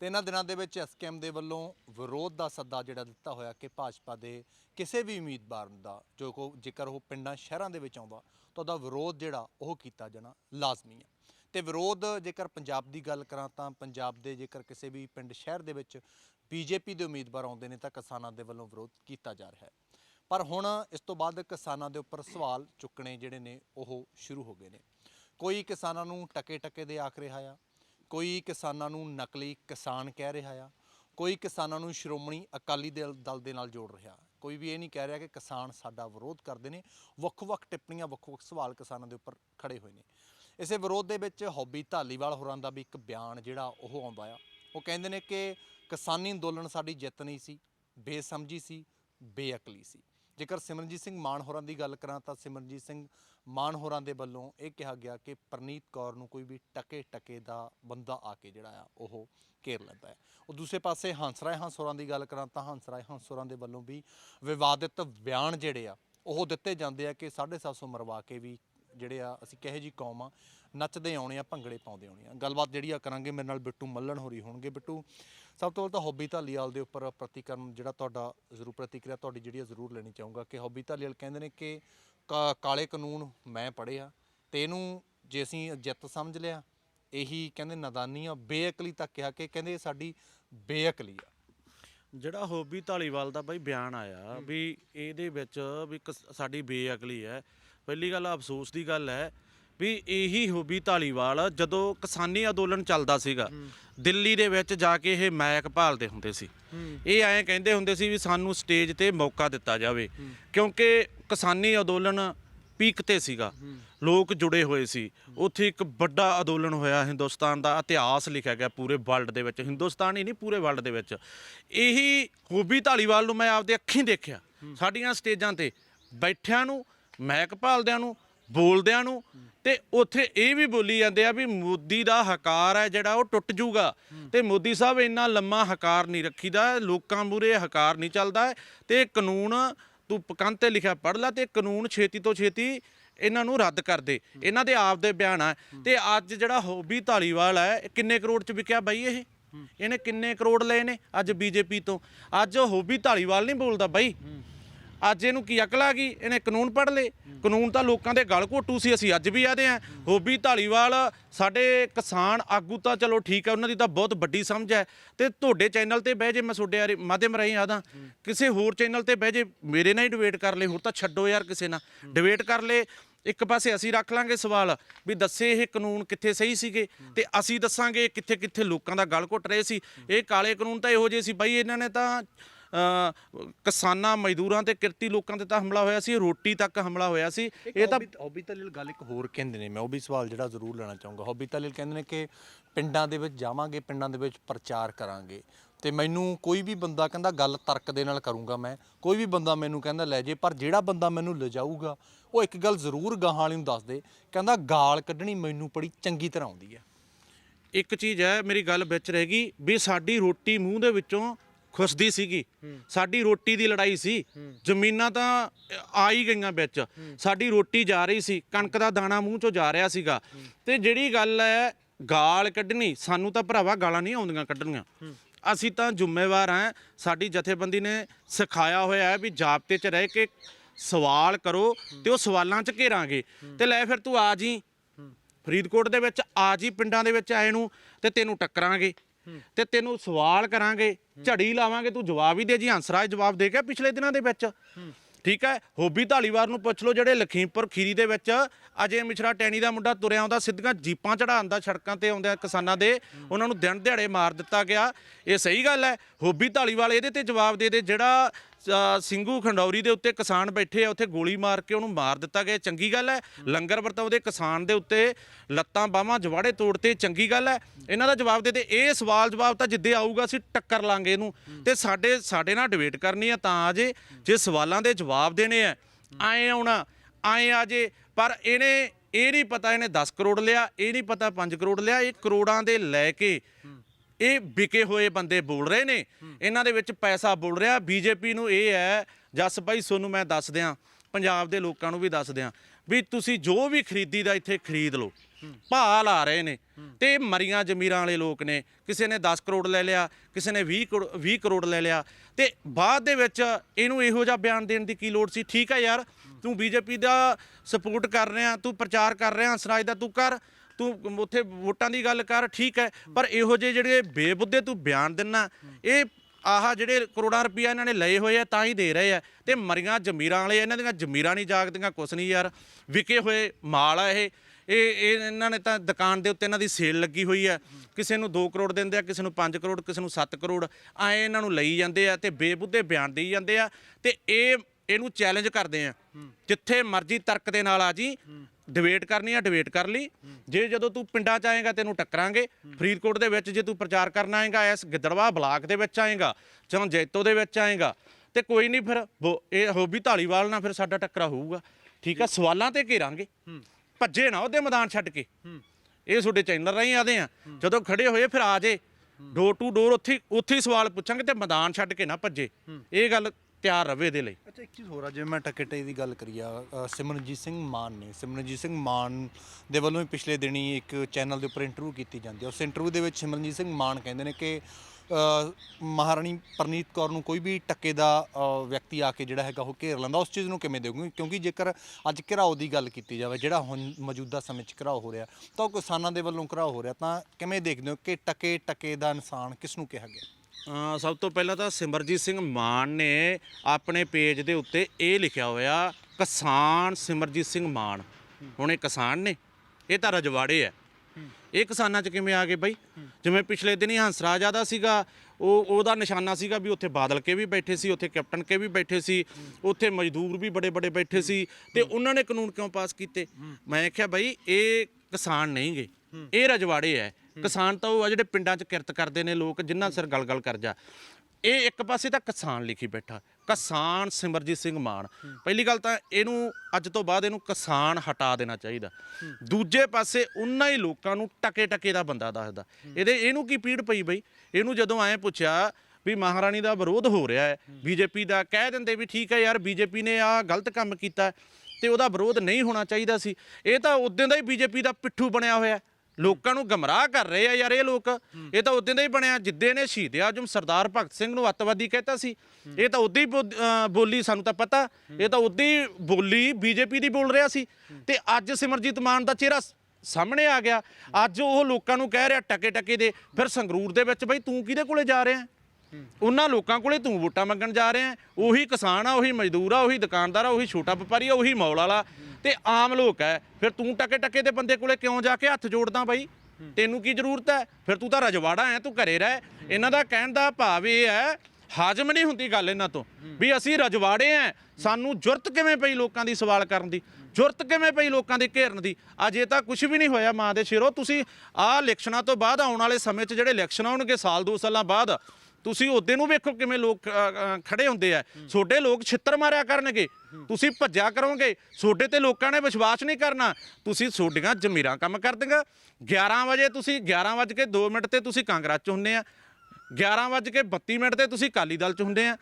ਤੇ ਇਹਨਾਂ ਦਿਨਾਂ ਦੇ ਵਿੱਚ ਐਸਕੇਐਮ ਦੇ ਵੱਲੋਂ ਵਿਰੋਧ ਦਾ ਸੱਦਾ ਜਿਹੜਾ ਦਿੱਤਾ ਹੋਇਆ ਕਿ ਭਾਜਪਾ ਦੇ ਕਿਸੇ ਵੀ ਉਮੀਦਵਾਰ ਦਾ, ਜੋ ਕੋ ਜੇਕਰ ਉਹ ਪਿੰਡਾਂ, ਸ਼ਹਿਰਾਂ ਦੇ ਵਿੱਚ ਆਉਂਦਾ, ਤਾਂ ਉਹਦਾ ਵਿਰੋਧ ਜਿਹੜਾ ਉਹ ਕੀਤਾ ਜਾਣਾ ਲਾਜ਼ਮੀ ਹੈ। ਤੇ ਵਿਰੋਧ ਜੇਕਰ ਪੰਜਾਬ ਦੀ ਗੱਲ ਕਰਾਂ ਤਾਂ ਪੰਜਾਬ ਦੇ ਜੇਕਰ ਕਿਸੇ ਵੀ ਪਿੰਡ, ਸ਼ਹਿਰ ਦੇ ਵਿੱਚ ਬੀਜੇਪੀ ਦੇ ਉਮੀਦਵਾਰ ਆਉਂਦੇ ਨੇ ਤਾਂ ਕਿਸਾਨਾਂ ਦੇ ਵੱਲੋਂ ਵਿਰੋਧ ਕੀਤਾ ਜਾ ਰਿਹਾ ਹੈ। ਪਰ ਹੁਣ ਇਸ ਤੋਂ ਬਾਅਦ ਕਿਸਾਨਾਂ ਦੇ ਉੱਪਰ ਸਵਾਲ ਚੁੱਕਣੇ ਜਿਹੜੇ ਨੇ ਉਹ ਸ਼ੁਰੂ ਹੋ ਗਏ ਨੇ। ਕੋਈ ਕਿਸਾਨਾਂ ਨੂੰ ਟਕੇ ਟਕੇ ਦੇ ਆਖ ਰਿਹਾ ਆ ਕੋਈ ਕਿਸਾਨਾਂ ਨੂੰ ਨਕਲੀ ਕਿਸਾਨ ਕਹਿ ਰਿਹਾ ਆ, ਕੋਈ ਕਿਸਾਨਾਂ ਨੂੰ ਸ਼੍ਰੋਮਣੀ ਅਕਾਲੀ ਦਲ ਦਲ ਦੇ ਨਾਲ ਜੋੜ ਰਿਹਾ। ਕੋਈ ਵੀ ਇਹ ਨਹੀਂ ਕਹਿ ਰਿਹਾ ਕਿ ਕਿਸਾਨ ਸਾਡਾ ਵਿਰੋਧ ਕਰਦੇ ਨੇ, ਵੱਖ-ਵੱਖ ਟਿੱਪਣੀਆਂ, ਵੱਖ-ਵੱਖ ਸਵਾਲ ਕਿਸਾਨਾਂ ਦੇ ਉੱਪਰ ਖੜੇ ਹੋਏ ਨੇ। ਇਸੇ ਵਿਰੋਧ ਦੇ ਵਿੱਚ ਹੌਬੀ ਧਾਲੀਵਾਲ ਹੋਰਾਂ ਦਾ ਵੀ ਇੱਕ ਬਿਆਨ ਜਿਹੜਾ ਉਹ ਆਉਂਦਾ ਆ। ਉਹ ਕਹਿੰਦੇ ਨੇ ਕਿ ਕਿਸਾਨੀ ਅੰਦੋਲਨ ਸਾਡੀ ਜਿੱਤ ਨਹੀਂ ਸੀ, ਬੇਸਮਝੀ ਸੀ, ਬੇਅਕਲੀ ਸੀ। ਜੇਕਰ ਸਿਮਰਨਜੀਤ ਸਿੰਘ ਮਾਨ ਹੋਰਾਂ ਦੀ ਗੱਲ ਕਰਾਂ ਤਾਂ ਸਿਮਰਨਜੀਤ ਸਿੰਘ ਮਾਨ ਹੋਰਾਂ ਦੇ ਵੱਲੋਂ ਇਹ ਕਿਹਾ ਗਿਆ ਕਿ ਪ੍ਰਨੀਤ ਕੌਰ ਨੂੰ ਕੋਈ ਵੀ ਟਕੇ ਟਕੇ ਦਾ ਬੰਦਾ ਆ ਕੇ ਜਿਹੜਾ ਆ, ਉਹ ਘੇਰ ਲੈਂਦਾ ਹੈ। ਉਹ ਦੂਸਰੇ ਪਾਸੇ ਹੰਸਰਾਏ ਹੰਸੋਰਾਂ ਦੀ ਗੱਲ ਕਰਾਂ ਤਾਂ ਹੰਸਰਾਏ ਹੰਸੋਰਾਂ ਦੇ ਵੱਲੋਂ ਵੀ ਵਿਵਾਦਿਤ ਬਿਆਨ ਜਿਹੜੇ ਆ, ਉਹ ਦਿੱਤੇ ਜਾਂਦੇ ਆ ਕਿ 750 ਮਰਵਾ ਕੇ ਵੀ ਜਿਹੜੇ ਆ, ਅਸੀਂ ਕਹੇ ਜੀ ਕੌਮ ਆ, ਨੱਚਦੇ ਆਉਣੇ ਆ, ਭੰਗੜੇ ਪਾਉਂਦੇ ਆਉਣੇ ਆ। ਗੱਲਬਾਤ ਜਿਹੜੀ ਆ ਕਰਾਂਗੇ, ਮੇਰੇ ਨਾਲ ਬਿੱਟੂ ਮੱਲਣ ਹੋਰੀ ਹੋਣਗੇ। ਬਿੱਟੂ ਸਭ ਤੋਂ ਪਹਿਲਾਂ ਤਾਂ ਹੌਬੀ ਧਾਲੀਵਾਲ ਦੇ ਉੱਪਰ ਪ੍ਰਤੀਕਰਮ ਜਿਹੜਾ ਤੁਹਾਡਾ ਜ਼ਰੂਰ ਪ੍ਰਤੀਕਿਰਿਆ ਤੁਹਾਡੀ ਜਿਹੜੀ ਆ ਜ਼ਰੂਰ ਲੈਣੀ ਚਾਹੂੰਗਾ ਕਿ ਹੌਬੀ ਧਾਲੀਵਾਲ ਕਹਿੰਦੇ ਨੇ ਕਿ ਕਾ- ਕਾਲੇ ਕਾਨੂੰਨ ਮੈਂ ਪੜ੍ਹਿਆ ਤੇ ਇਹਨੂੰ ਜੇ ਅਸੀਂ ਜਿੱਤ ਸਮਝ ਲਿਆ ਇਹੀ ਕਹਿੰਦੇ ਨਦਾਨੀ ਆ ਬੇਅਕਲੀ ਤੱਕ ਕਿਹਾ ਕਿ ਕਹਿੰਦੇ ਇਹ ਸਾਡੀ ਬੇਅਕਲੀ ਆ। ਜਿਹੜਾ ਹੋਬੀ ਢਾਲੀਵਾਲ ਦਾ ਬਾਈ ਬਿਆਨ ਆਇਆ ਵੀ ਇਹਦੇ ਵਿੱਚ ਵੀ ਕਿਸ- ਸਾਡੀ ਬੇਅਕਲੀ ਹੈ। ਪਹਿਲੀ ਗੱਲ ਅਫਸੋਸ ਦੀ ਗੱਲ ਹੈ ਵੀ ਇਹੀ ਹੋਬੀ ਢਾਲੀਵਾਲ ਜਦੋਂ ਕਿਸਾਨੀ ਅੰਦੋਲਨ ਚੱਲਦਾ ਸੀਗਾ ਦਿੱਲੀ ਦੇ ਵਿੱਚ ਜਾ ਕੇ ਇਹ ਮੈਕ ਭਾਲਦੇ ਹੁੰਦੇ ਸੀ। ਇਹ ਐਂ ਕਹਿੰਦੇ ਹੁੰਦੇ ਸੀ ਵੀ ਸਾਨੂੰ ਸਟੇਜ ਤੇ ਮੌਕਾ ਦਿੱਤਾ ਜਾਵੇ ਕਿਉਂਕਿ ਕਿਸਾਨੀ ਅੰਦੋਲਨ ਪੀਕ ਤੇ ਸੀਗਾ। ਲੋਕ ਜੁੜੇ ਹੋਏ ਸੀ। ਉੱਥੇ ਇੱਕ ਵੱਡਾ ਅੰਦੋਲਨ ਹੋਇਆ ਹਿੰਦੁਸਤਾਨ ਦਾ ਇਤਿਹਾਸ ਲਿਖਿਆ ਗਿਆ ਪੂਰੇ ਵਰਲਡ ਦੇ ਵਿੱਚ। ਹਿੰਦੁਸਤਾਨ ਹੀ ਨਹੀਂ ਪੂਰੇ ਵਰਲਡ ਦੇ ਵਿੱਚ। ਇਹੀ ਹੋਬੀ ਢਾਲੀਵਾਲ ਨੂੰ ਮੈਂ ਆਪਦੇ ਅੱਖੀਂ ਦੇਖਿਆ ਸਾਡੀਆਂ ਸਟੇਜਾਂ ਤੇ ਬੈਠਿਆਂ ਨੂੰ ਮੈਕ ਭਾਲਦਿਆਂ ਨੂੰ ਬੋਲਦਿਆਂ ਨੂੰ ਤੇ ਉੱਥੇ ਇਹ ਵੀ ਬੋਲੀ ਜਾਂਦੇ ਆ ਵੀ ਮੋਦੀ ਦਾ ਹਕਾਰ ਹੈ ਜਿਹੜਾ ਉਹ ਟੁੱਟ ਜੂਗਾ। ਤੇ ਮੋਦੀ ਸਾਹਿਬ ਇੰਨਾ ਲੰਮਾ ਹਕਾਰ ਨਹੀਂ ਰੱਖੀਦਾ, ਲੋਕਾਂ ਮੂਰੇ ਹਕਾਰ ਨਹੀਂ ਚੱਲਦਾ ਹੈ। ਤੇ ਕਾਨੂੰਨ, ਤੂੰ ਕੰਨ ਤੇ ਲਿਖਿਆ ਪੜ ਲੈ ਤੇ ਕਾਨੂੰਨ ਛੇਤੀ ਤੋਂ ਛੇਤੀ ਇਹਨਾਂ ਨੂੰ ਰੱਦ ਕਰ ਦੇ। ਇਹਨਾਂ ਦੇ ਆਪ ਦੇ ਬਿਆਨ ਆ। ਤੇ ਅੱਜ ਜਿਹੜਾ ਹੋਬੀ ਧਾਲੀਵਾਲ ਹੈ ਕਿੰਨੇ ਕਰੋੜ ਚ ਵਿਕਿਆ ਬਾਈ ਇਹ? ਇਹਨੇ ਕਿੰਨੇ ਕਰੋੜ ਲਏ ਨੇ ਅੱਜ ਬੀਜੇਪੀ ਤੋਂ? ਅੱਜ ਹੋਬੀ ਧਾਲੀਵਾਲ ਨਹੀਂ ਬੋਲਦਾ ਬਾਈ। ਅੱਜ ਇਹਨੂੰ ਕੀ ਅਕਲ ਆ ਗਈ? ਇਹਨੇ ਕਾਨੂੰਨ ਪੜ੍ਹ ਲਏ। ਕਾਨੂੰਨ ਤਾਂ ਲੋਕਾਂ ਦੇ ਗਲ ਘੋਟੂ ਸੀ, ਅਸੀਂ ਅੱਜ ਵੀ ਆਦੇ ਆ ਹੋਬੀ ਢਾਲੀਵਾਲ ਸਾਡੇ ਕਿਸਾਨ ਆਗੂ ਤਾਂ ਚਲੋ ਠੀਕ ਹੈ ਉਹਨਾਂ ਦੀ ਤਾਂ ਬਹੁਤ ਵੱਡੀ ਸਮਝ ਹੈ। ਤੇ ਤੁਹਾਡੇ ਚੈਨਲ ਤੇ ਬਹਿ ਜੇ, ਮੈਂ ਤੁਹਾਡੇ ਯਾਰ ਮਾਧਿਅਮ ਰਾਹੀਂ ਆਦਾ। ਕਿਸੇ ਹੋਰ ਚੈਨਲ ਤੇ ਬਹਿ ਜੇ, ਮੇਰੇ ਨਾਲ ਹੀ ਡਿਬੇਟ ਕਰ ਲੈ ਹੋਰ ਤਾਂ ਛੱਡੋ ਯਾਰ ਕਿਸੇ ਨਾਲ। ਡਿਬੇਟ ਕਰ ਲੈ ਇੱਕ ਪਾਸੇ ਅਸੀਂ ਰੱਖ ਲਾਂਗੇ ਸਵਾਲ ਵੀ ਦੱਸੇ ਇਹ ਕਾਨੂੰਨ ਕਿੱਥੇ ਸਹੀ ਸੀਗੇ? ਤੇ ਅਸੀਂ ਦੱਸਾਂਗੇ ਕਿੱਥੇ ਕਿੱਥੇ ਲੋਕਾਂ ਦਾ ਗਲ ਘੁੱਟ ਰਹੇ ਸੀ। ਇਹ ਕਾਲੇ ਕਾਨੂੰਨ ਤਾਂ ਇਹੋ ਜਿਹੇ ਸੀ, ਬਾਈ ਇਹਨਾਂ ਨੇ ਤਾਂ ਕਿਸਾਨਾਂ ਮਜ਼ਦੂਰਾਂ ਤੇ ਕਿਰਤੀ ਲੋਕਾਂ ਤੇ ਤਾਂ ਹਮਲਾ ਹੋਇਆ ਸੀ ਰੋਟੀ ਤੱਕ ਹਮਲਾ ਹੋਇਆ ਸੀ। ਇਹ ਤਾਂ ਹੌਬੀ ਤਾਲੀਲ ਗੱਲ ਇੱਕ ਹੋਰ ਕਹਿੰਦੇ ਨੇ ਮੈਂ ਉਹ ਵੀ ਸਵਾਲ ਜਿਹੜਾ ਜ਼ਰੂਰ ਲੈਣਾ ਚਾਹੂੰਗਾ। ਹੌਬੀ ਤਾਲੀਲ ਕਹਿੰਦੇ ਨੇ ਕਿ ਪਿੰਡਾਂ ਦੇ ਵਿੱਚ ਜਾਵਾਂਗੇ ਪਿੰਡਾਂ ਦੇ ਵਿੱਚ ਪ੍ਰਚਾਰ ਕਰਾਂਗੇ। ਤੇ ਮੈਨੂੰ ਕੋਈ ਵੀ ਬੰਦਾ ਕਹਿੰਦਾ ਗੱਲ ਤਰਕ ਦੇ ਨਾਲ ਕਰੂੰਗਾ ਮੈਂ ਕੋਈ ਵੀ ਬੰਦਾ ਮੈਨੂੰ ਕਹਿੰਦਾ ਲੈ ਜੇ ਪਰ ਜਿਹੜਾ ਬੰਦਾ ਮੈਨੂੰ ਲਿਜਾਊਗਾ ਉਹ ਇੱਕ ਗੱਲ ਜ਼ਰੂਰ ਗਾਹਾਂ ਵਾਲੀ ਨੂੰ ਦੱਸ ਦੇ ਕਹਿੰਦਾ ਗਾਲ ਕੱਢਣੀ ਮੈਨੂੰ ਬੜੀ ਚੰਗੀ ਤਰ੍ਹਾਂ ਆਉਂਦੀ ਹੈ। ਇੱਕ ਚੀਜ਼ ਹੈ ਮੇਰੀ ਗੱਲ ਵਿੱਚ ਰਹਿ ਗਈ ਵੀ ਸਾਡੀ ਰੋਟੀ ਮੂੰਹ ਦੇ ਵਿੱਚੋਂ ਖੁਸਦੀ ਸੀਗੀ। ਸਾਡੀ ਰੋਟੀ ਦੀ ਲੜਾਈ ਸੀ। ਜ਼ਮੀਨਾਂ ਤਾਂ ਆ ਹੀ ਗਈਆਂ ਵਿੱਚ। ਸਾਡੀ ਰੋਟੀ ਜਾ ਰਹੀ ਸੀ। ਕਣਕ ਦਾ ਦਾਣਾ ਮੂੰਹ ਚੋਂ ਜਾ ਰਿਹਾ ਸੀਗਾ। ਤੇ ਜਿਹੜੀ ਗੱਲ ਹੈ, ਗਾਲ ਕੱਢਣੀ, ਸਾਨੂੰ ਤਾਂ ਭਰਾਵਾ ਗਾਲਾਂ ਨਹੀਂ ਆਉਂਦੀਆਂ ਕੱਢਣੀਆਂ। ਅਸੀਂ ਤਾਂ ਜ਼ਿੰਮੇਵਾਰ ਹਾਂ। ਸਾਡੀ ਜਥੇਬੰਦੀ ਨੇ ਸਿਖਾਇਆ ਹੋਇਆ ਹੈ ਵੀ ਜਾਬਤੇ 'ਚ ਰਹਿ ਕੇ ਸਵਾਲ ਕਰੋ ਤੇ ਉਹ ਸਵਾਲਾਂ 'ਚ ਘੇਰਾਂਗੇ। ਤੇ ਲੈ ਫਿਰ ਤੂੰ ਆ ਜੀ। ਫਰੀਦਕੋਟ ਦੇ ਵਿੱਚ ਆ ਜੀ, ਪਿੰਡਾਂ ਦੇ ਵਿੱਚ ਆਏ ਨੂੰ ਤੇ ਤੈਨੂੰ ਟੱਕਰਾਂਗੇ। ਤੇ ਤੈਨੂੰ ਸਵਾਲ ਕਰਾਂਗੇ, ਝੜੀ ਲਾਵਾਂਗੇ, ਤੂੰ ਜਵਾਬ ਹੀ ਦੇ ਜੀ ਹੰਸਰਾਜ ਜਵਾਬ ਦੇ ਗਿਆ ਪਿਛਲੇ ਦਿਨਾਂ ਦੇ ਵਿੱਚ। ਠੀਕ ਹੈ? ਹੋਬੀ ਢਾਲੀਵਾਰ ਨੂੰ ਪੁੱਛ ਲਓ ਜਿਹੜੇ ਲਖੀਮਪੁਰ ਖੀਰੀ ਦੇ ਵਿੱਚ ਅਜੇ ਮਿਸ਼ਰਾ ਟੈਣੀ ਦਾ ਮੁੰਡਾ ਤੁਰਿਆ ਆਉਂਦਾ, ਸਿੱਧੀਆਂ ਜੀਪਾਂ ਚੜਾਉਂਦਾ ਸੜਕਾਂ ਤੇ ਆਉਂਦੇ ਕਿਸਾਨਾਂ ਦੇ, ਉਹਨਾਂ ਨੂੰ ਦਿਨ ਦਿਹਾੜੇ ਮਾਰ ਦਿੱਤਾ ਗਿਆ। ਇਹ ਸਹੀ ਗੱਲ ਹੈ। ਹੋਬੀ ਢਾਲੀਵਾਲ ਇਹਦੇ ਤੇ ਜਵਾਬ ਦੇ ਦੇ, ਜਿਹੜਾ ਸਿੰਘੂ ਖੰਡੌਰੀ ਦੇ ਉੱਤੇ ਕਿਸਾਨ ਬੈਠੇ ਆ, ਉੱਥੇ ਗੋਲੀ ਮਾਰ ਕੇ ਉਹਨੂੰ ਮਾਰ ਦਿੱਤਾ ਗਿਆ। ਚੰਗੀ ਗੱਲ ਹੈ ਲੰਗਰ ਵਰਤਾਉਂਦੇ ਕਿਸਾਨ ਦੇ ਉੱਤੇ ਲੱਤਾਂ ਬਾਹਾਂ ਜਵਾੜੇ ਤੋੜਤੇ, ਚੰਗੀ ਗੱਲ ਹੈ ਇਹਨਾਂ ਦਾ ਜਵਾਬ ਦੇ ਦੇ। ਇਹ ਸਵਾਲ ਜਵਾਬ ਤਾਂ ਜਿੱਦੇ ਆਊਗਾ, ਅਸੀਂ ਟੱਕਰ ਲਾਂਗੇ ਇਹਨੂੰ। ਤੇ ਸਾਡੇ ਸਾਡੇ ਨਾਲ ਡਿਬੇਟ ਕਰਨੀ ਆ ਤਾਂ ਆ ਜੇ ਜੇ ਸਵਾਲਾਂ ਦੇ ਜਵਾਬ ਦੇਣੇ ਆ ਆਏ ਆਉਣਾ, ਆਏ ਆ ਜੇ। ਪਰ ਇਹਨੇ, ਇਹ ਨਹੀਂ ਪਤਾ ਇਹਨੇ 10 ਕਰੋੜ ਲਿਆ, ਇਹ ਨਹੀਂ ਪਤਾ 5 ਕਰੋੜ ਲਿਆ, ਇਹ ਕਰੋੜਾਂ ਦੇ ਲੈ ਕੇ ਇਹ ਵਿਕੇ ਹੋਏ ਬੰਦੇ ਬੋਲ ਰਹੇ ਨੇ। ਇਹਨਾਂ ਦੇ ਵਿੱਚ ਪੈਸਾ ਬੋਲ ਰਿਹਾ। ਬੀਜੇਪੀ ਨੂੰ ਇਹ ਹੈ ਜਸ ਭਾਈ ਸੋਨੂੰ ਮੈਂ ਦੱਸ ਦਿਆਂ ਪੰਜਾਬ ਦੇ ਲੋਕਾਂ ਨੂੰ ਵੀ ਦੱਸ ਦਿਆਂ ਵੀ ਤੁਸੀਂ ਜੋ ਵੀ ਖਰੀਦੀ ਦਾ ਇੱਥੇ ਖਰੀਦ ਲਓ ਭਾਅ ਲਾ ਰਹੇ ਨੇ। ਤੇ ਮਰੀਆਂ ਜ਼ਮੀਰਾਂ ਵਾਲੇ ਲੋਕ ਨੇ। ਕਿਸੇ ਨੇ 10 ਕਰੋੜ ਲੈ ਲਿਆ ਕਿਸੇ ਨੇ 20 ਕਰੋ- 20 ਕਰੋੜ ਲੈ ਲਿਆ। ਤੇ ਬਾਅਦ ਦੇ ਵਿੱਚ ਇਹਨੂੰ ਇਹੋ ਜਿਹਾ ਬਿਆਨ ਦੇਣ ਦੀ ਕੀ ਲੋੜ ਸੀ? ਠੀਕ ਹੈ ਯਾਰ ਤੂੰ ਬੀਜੇਪੀ ਦਾ ਸਪੋਰਟ ਕਰ ਰਿਹਾ ਤੂੰ ਪ੍ਰਚਾਰ ਕਰ ਰਿਹਾ ਹੰਸਰਾਜ ਦਾ ਤੂੰ ਕਰ। ਤੂੰ ਉੱਥੇ ਵੋਟਾਂ ਦੀ ਗੱਲ ਕਰ, ਠੀਕ ਹੈ, ਪਰ ਇਹੋ ਜਿਹੇ ਜਿਹੜੇ ਬੇਬੁੱਧੇ ਤੂੰ ਬਿਆਨ ਦਿੰਨਾ, ਇਹ ਆਹ ਜਿਹੜੇ ਕਰੋੜਾਂ ਰੁਪਈਆ ਇਹਨਾਂ ਨੇ ਲਏ ਹੋਏ ਆ, ਤਾਂ ਹੀ ਦੇ ਰਹੇ ਆ। ਤੇ ਮਰੀਆਂ ਜ਼ਮੀਰਾਂ ਵਾਲੇ, ਇਹਨਾਂ ਦੀਆਂ ਜ਼ਮੀਰਾਂ ਨਹੀਂ ਜਾਗਦੀਆਂ, ਕੁਛ ਨਹੀਂ ਯਾਰ। ਵਿਕੇ ਹੋਏ ਮਾਲ ਆ ਇਹ। ਇਹ ਇਹ ਇਹਨਾਂ ਨੇ ਤਾਂ ਦੁਕਾਨ ਦੇ ਉੱਤੇ ਇਹਨਾਂ ਦੀ ਸੇਲ ਲੱਗੀ ਹੋਈ ਆ। ਕਿਸੇ ਨੂੰ 2 ਕਰੋੜ ਦਿੰਦੇ ਆ, ਕਿਸੇ ਨੂੰ 5 ਕਰੋੜ, ਕਿਸੇ ਨੂੰ 7 ਕਰੋੜ ਆਏ ਇਹਨਾਂ ਨੂੰ ਲਈ ਜਾਂਦੇ ਆ ਤੇ ਬੇਬੁੱਧੇ ਬਿਆਨ ਦੇਈ ਜਾਂਦੇ ਆ ਤੇ ਇਹ, ਇਹਨੂੰ ਚੈਲੰਜ ਕਰਦੇ ਆ। ਜਿੱਥੇ ਮਰਜ਼ੀ ਤਰਕ ਦੇ ਨਾਲ ਆ ਜੀ ਡਿਬੇਟ ਕਰਨੀ ਆ ਡਿਬੇਟ ਕਰ ਲਈ। ਜੇ ਜਦੋਂ ਤੂੰ ਪਿੰਡਾਂ ਚ ਆਏਗਾ, ਤੈਨੂੰ ਟੱਕਰਾਂਗੇ। ਫਰੀਦਕੋਟ ਦੇ ਵਿੱਚ ਜੇ ਤੂੰ ਪ੍ਰਚਾਰ ਕਰਨ ਆਏਗਾ, ਇਸ ਗਿੱਦੜਵਾ ਬਲਾਕ ਦੇ ਵਿੱਚ ਆਏਗਾ, ਜਾਂ ਜੈਤੋ ਦੇ ਵਿੱਚ ਆਏਗਾ, ਤੇ ਕੋਈ ਨਹੀਂ ਫਿਰ ਵੋ- ਇਹ ਹੋਬੀ ਢਾਲੀਵਾਲ ਨਾਲ ਫਿਰ ਸਾਡਾ ਟੱਕਰਾ ਹੋਊਗਾ। ਠੀਕ ਆ, ਸਵਾਲਾਂ ਤੇ ਘੇਰਾਂਗੇ। ਭੱਜੇ ਨਾ ਉਹਦੇ ਮੈਦਾਨ ਛੱਡ ਕੇ। ਇਹ ਤੁਹਾਡੇ ਚੈਨਲ ਰਾਹੀਂ ਆਦੇ ਆ। ਜਦੋਂ ਖੜੇ ਹੋਏ ਫਿਰ ਆ ਜੇ। ਡੋਰ ਟੂ ਡੋਰ ਉੱਥੇ ਉੱਥੇ ਹੀ ਸਵਾਲ ਪੁੱਛਾਂਗੇ ਤੇ ਮੈਦਾਨ ਛੱਡ ਕੇ ਨਾ ਭੱਜੇ। ਇਹ ਗੱਲ ਤਿਆਰ ਰਵੇ ਇਹਦੇ ਲਈ। ਅੱਛਾ ਇੱਕ ਚੀਜ਼ ਹੋਰ ਆ ਜਿਵੇਂ ਮੈਂ ਟਕੇਟੇ ਦੀ ਗੱਲ ਕਰੀ ਆ ਅ, ਸਿਮਰਨਜੀਤ ਸਿੰਘ ਮਾਨ ਨੇ ਸਿਮਰਨਜੀਤ ਸਿੰਘ ਮਾਨ ਦੇ ਵੱਲੋਂ ਹੀ ਪਿਛਲੇ ਦਿਨੀ ਇੱਕ ਚੈਨਲ ਦੇ ਉੱਪਰ ਇੰਟਰਵਿਊ ਕੀਤੀ ਜਾਂਦੀ ਹੈ ਉਸ ਇੰਟਰਵਿਊ ਦੇ ਵਿੱਚ ਸਿਮਰਨਜੀਤ ਸਿੰਘ ਮਾਨ ਕਹਿੰਦੇ ਨੇ ਕਿ ਅ, ਮਹਾਰਾਣੀ ਪ੍ਰਨੀਤ ਕੌਰ ਨੂੰ ਕੋਈ ਵੀ ਟੱਕੇ ਦਾ ਅ, ਵਿਅਕਤੀ ਆ ਕੇ ਜਿਹੜਾ ਹੈਗਾ ਉਹ ਘੇਰ ਲੈਂਦਾ ਉਸ ਚੀਜ਼ ਨੂੰ ਕਿਵੇਂ ਦੇਖੋਗੇ ਕਿਉਂਕਿ ਜੇਕਰ ਅੱਜ ਘਿਰਾਓ ਦੀ ਗੱਲ ਕੀਤੀ ਜਾਵੇ ਜਿਹੜਾ ਹੁਣ ਮੌਜੂਦਾ ਸਮੇਂ 'ਚ ਘਿਰਾਓ ਹੋ ਰਿਹਾ ਤਾਂ ਉਹ ਕਿਸਾਨਾਂ ਦੇ ਵੱਲੋਂ ਘਿਰਾਓ ਹੋ ਰਿਹਾ ਤਾਂ ਕਿਵੇਂ ਦੇਖਦੇ ਹੋ ਕਿ ਟਕੇ ਟਕੇ ਦਾ ਇਨਸਾਨ ਕਿਸ ਨੂੰ ਕਿਹਾ ਗਿਆ? ਸਭ ਤੋਂ ਪਹਿਲਾਂ ਤਾਂ ਸਿਮਰਜੀਤ ਸਿੰਘ ਮਾਨ ਨੇ ਆਪਣੇ ਪੇਜ ਦੇ ਉੱਤੇ ਇਹ ਲਿਖਿਆ ਹੋਇਆ, ਕਿਸਾਨ ਸਿਮਰਜੀਤ ਸਿੰਘ ਮਾਨ। ਹੁਣ ਇਹ ਕਿਸਾਨ ਨੇ, ਇਹ ਤਾਂ ਰਜਵਾੜੇ ਹੈ ਇਹ ਕਿਸਾਨਾਂ 'ਚ ਕਿਵੇਂ ਆ ਗਏ ਬਾਈ? ਜਿਵੇਂ ਪਿਛਲੇ ਦਿਨੀ ਹੰਸਰਾਜ ਆਦਾ ਸੀਗਾ, ਉਹ, ਉਹਦਾ ਨਿਸ਼ਾਨਾ ਸੀਗਾ ਵੀ ਉੱਥੇ ਬਾਦਲ ਕੇ ਵੀ ਬੈਠੇ ਸੀ, ਉੱਥੇ ਕੈਪਟਨ ਕੇ ਵੀ ਬੈਠੇ ਸੀ, ਉੱਥੇ ਮਜ਼ਦੂਰ ਵੀ ਬੜੇ ਬੜੇ ਬੈਠੇ ਸੀ ਤੇ ਉਹਨਾਂ ਨੇ ਕਾਨੂੰਨ ਕਿਉਂ ਪਾਸ ਕੀਤੇ? ਮੈਂ ਕਿਹਾ ਬਾਈ, ਇਹ ਕਿਸਾਨ ਨਹੀਂ ਗਏ ਇਹ ਰਜਵਾੜੇ ਐ ਕਿਸਾਨ ਤਾਂ ਉਹ ਆ ਜਿਹੜੇ ਪਿੰਡਾਂ 'ਚ ਕਿਰਤ ਕਰਦੇ ਨੇ ਲੋਕ ਜਿਨ੍ਹਾਂ ਸਿਰ ਗਲ-ਗਲ ਕਰ ਜਾ। ਇਹ ਇੱਕ ਪਾਸੇ ਤਾਂ ਕਿਸਾਨ ਲਿਖੀ ਬੈਠਾ। ਕਿਸਾਨ ਸਿਮਰਜੀਤ ਸਿੰਘ ਮਾਨ। ਪਹਿਲੀ ਗੱਲ ਤਾਂ ਇਹਨੂੰ ਅੱਜ ਤੋਂ ਬਾਅਦ ਇਹਨੂੰ ਕਿਸਾਨ ਹਟਾ ਦੇਣਾ ਚਾਹੀਦਾ। ਦੂਜੇ ਪਾਸੇ ਉਹਨਾਂ ਹੀ ਲੋਕਾਂ ਨੂੰ ਟਕੇ ਟਕੇ ਦਾ ਬੰਦਾ ਦੱਸਦਾ। ਇਹਦੇ ਇਹਨੂੰ ਕੀ ਪੀੜ ਪਈ ਬਈ? ਇਹਨੂੰ ਜਦੋਂ ਐਂ ਪੁੱਛਿਆ ਵੀ ਮਹਾਰਾਣੀ ਦਾ ਵਿਰੋਧ ਹੋ ਰਿਹਾ ਹੈ ਬੀਜੇਪੀ ਦਾ ਕਹਿ ਦਿੰਦੇ ਵੀ ਠੀਕ ਹੈ ਯਾਰ ਬੀਜੇਪੀ ਨੇ ਆ ਗਲਤ ਕੰਮ ਕੀਤਾ ਤੇ ਉਹਦਾ ਵਿਰੋਧ ਨਹੀਂ ਹੋਣਾ ਚਾਹੀਦਾ ਸੀ। ਇਹ ਤਾਂ ਉਦੋਂ ਦਾ ਹੀ ਬੀਜੇਪੀ ਦਾ ਪਿੱਠੂ ਬਣਿਆ ਹੋਇਆ। ਲੋਕਾਂ ਨੂੰ ਗਮਰਾਹ ਕਰ ਰਹੇ ਆ ਯਾਰ ਇਹ ਲੋਕ। ਇਹ ਤਾਂ ਉਦੋਂ ਦਾ ਹੀ ਬਣਿਆ ਜਿੱਦੇ ਨੇ ਸ਼ਹੀਦ ਆਜਮ ਸਰਦਾਰ ਭਗਤ ਸਿੰਘ ਨੂੰ ਅੱਤਵਾਦੀ ਕਹਿਤਾ ਸੀ। ਇਹ ਤਾਂ ਉਦੋਂ ਹੀ ਬੋਲੀ ਸਾਨੂੰ ਤਾਂ ਪਤਾ। ਇਹ ਤਾਂ ਉਦੋਂ ਹੀ ਬੋਲੀ ਬੀਜੇਪੀ ਦੀ ਬੋਲ ਰਿਹਾ ਸੀ। ਤੇ ਅੱਜ ਸਿਮਰਜੀਤ ਮਾਨ ਦਾ ਚਿਹਰਾ ਸਾਹਮਣੇ ਆ ਗਿਆ। ਅੱਜ ਉਹ ਲੋਕਾਂ ਨੂੰ ਕਹਿ ਰਿਹਾ ਟਕੇ ਟਕੇ ਦੇ ਫਿਰ ਸੰਗਰੂਰ ਦੇ ਵਿੱਚ ਬਈ ਤੂੰ ਕਿਹਦੇ ਕੋਲੇ ਜਾ ਰਿਹਾ? ਉਹਨਾਂ ਲੋਕਾਂ ਕੋਲੇ ਤੂੰ ਵੋਟਾਂ ਮੰਗਣ ਜਾ ਰਿਹਾ ਉਹੀ ਕਿਸਾਨ ਆ, ਉਹੀ ਮਜ਼ਦੂਰ ਆ, ਉਹੀ ਦੁਕਾਨਦਾਰ ਆ, ਉਹੀ ਛੋਟਾ ਵਪਾਰੀ ਆ, ਉਹੀ ਮੌਲ ਵਾਲਾ। ਤੇ ਆਮ ਲੋਕ ਹੈ। ਫਿਰ ਤੂੰ ਟਕੇ ਟਕੇ ਦੇ ਬੰਦੇ ਕੋਲੇ ਕਿਉਂ ਜਾ ਕੇ ਹੱਥ ਜੋੜਦਾ ਬਾਈ? ਤੈਨੂੰ ਕੀ ਜ਼ਰੂਰਤ ਹੈ? ਫਿਰ ਤੂੰ ਤਾਂ ਰਜਵਾੜਾ ਹੈ, ਤੂੰ ਘਰੇ ਰਹਿ। ਇਹਨਾਂ ਦਾ ਕਹਿਣ ਦਾ ਭਾਵ ਇਹ ਹੈ, ਹਾਜ਼ਮ ਨਹੀਂ ਹੁੰਦੀ ਗੱਲ ਇਹਨਾਂ ਤੋਂ। ਵੀ ਅਸੀਂ ਰਜਵਾੜੇ ਆ ਸਾਨੂੰ ਜੁਰਤ ਕਿਵੇਂ ਪਈ ਲੋਕਾਂ ਦੀ ਸਵਾਲ ਕਰਨ ਦੀ? ਜੁਰਤ ਕਿਵੇਂ ਪਈ ਲੋਕਾਂ ਦੇ ਘੇਰਨ ਦੀ? ਅਜੇ ਤਾਂ ਕੁਝ ਵੀ ਨਹੀਂ ਹੋਇਆ ਮਾਂ ਦੇ ਸ਼ੇਰੋ। ਤੁਸੀਂ ਆਹ ਇਲੈਕਸ਼ਨਾਂ ਤੋਂ ਬਾਅਦ ਆਉਣ ਵਾਲੇ ਸਮੇਂ 'ਚ ਜਿਹੜੇ ਇਲੈਕਸ਼ਨ ਆਉਣਗੇ ਸਾਲ ਦੋ ਸਾਲਾਂ ਬਾਅਦ ਤੁਸੀਂ ਉਹਦੇ ਨੂੰ ਵੇਖੋ ਕਿਵੇਂ ਲੋਕ ਖੜੇ ਹੁੰਦੇ ਆ। ਛੋਡੇ ਲੋਕ ਛਿੱਤਰ ਮਾਰਿਆ ਕਰਨਗੇ। ਤੁਸੀਂ ਭੱਜਿਆ ਕਰੋਗੇ। ਛੋਡੇ ਤੇ ਲੋਕਾਂ ਨੇ ਵਿਸ਼ਵਾਸ ਨਹੀਂ ਕਰਨਾ। ਤੁਸੀਂ ਛੋਡੀਆਂ ਜ਼ਮੀਰਾਂ ਕੰਮ ਕਰਦੀਆਂ 11 ਵਜੇ ਤੁਸੀਂ 11 ਵਜੇ ਕੇ 2 ਮਿੰਟ ਤੇ ਤੁਸੀਂ ਕਾਂਗਰਸ 'ਚ ਹੁੰਦੇ ਆ। 11 ਵਜੇ ਕੇ 32 ਮਿੰਟ ਤੇ ਤੁਸੀਂ ਅਕਾਲੀ ਦਲ 'ਚ ਹੁੰਦੇ ਆ।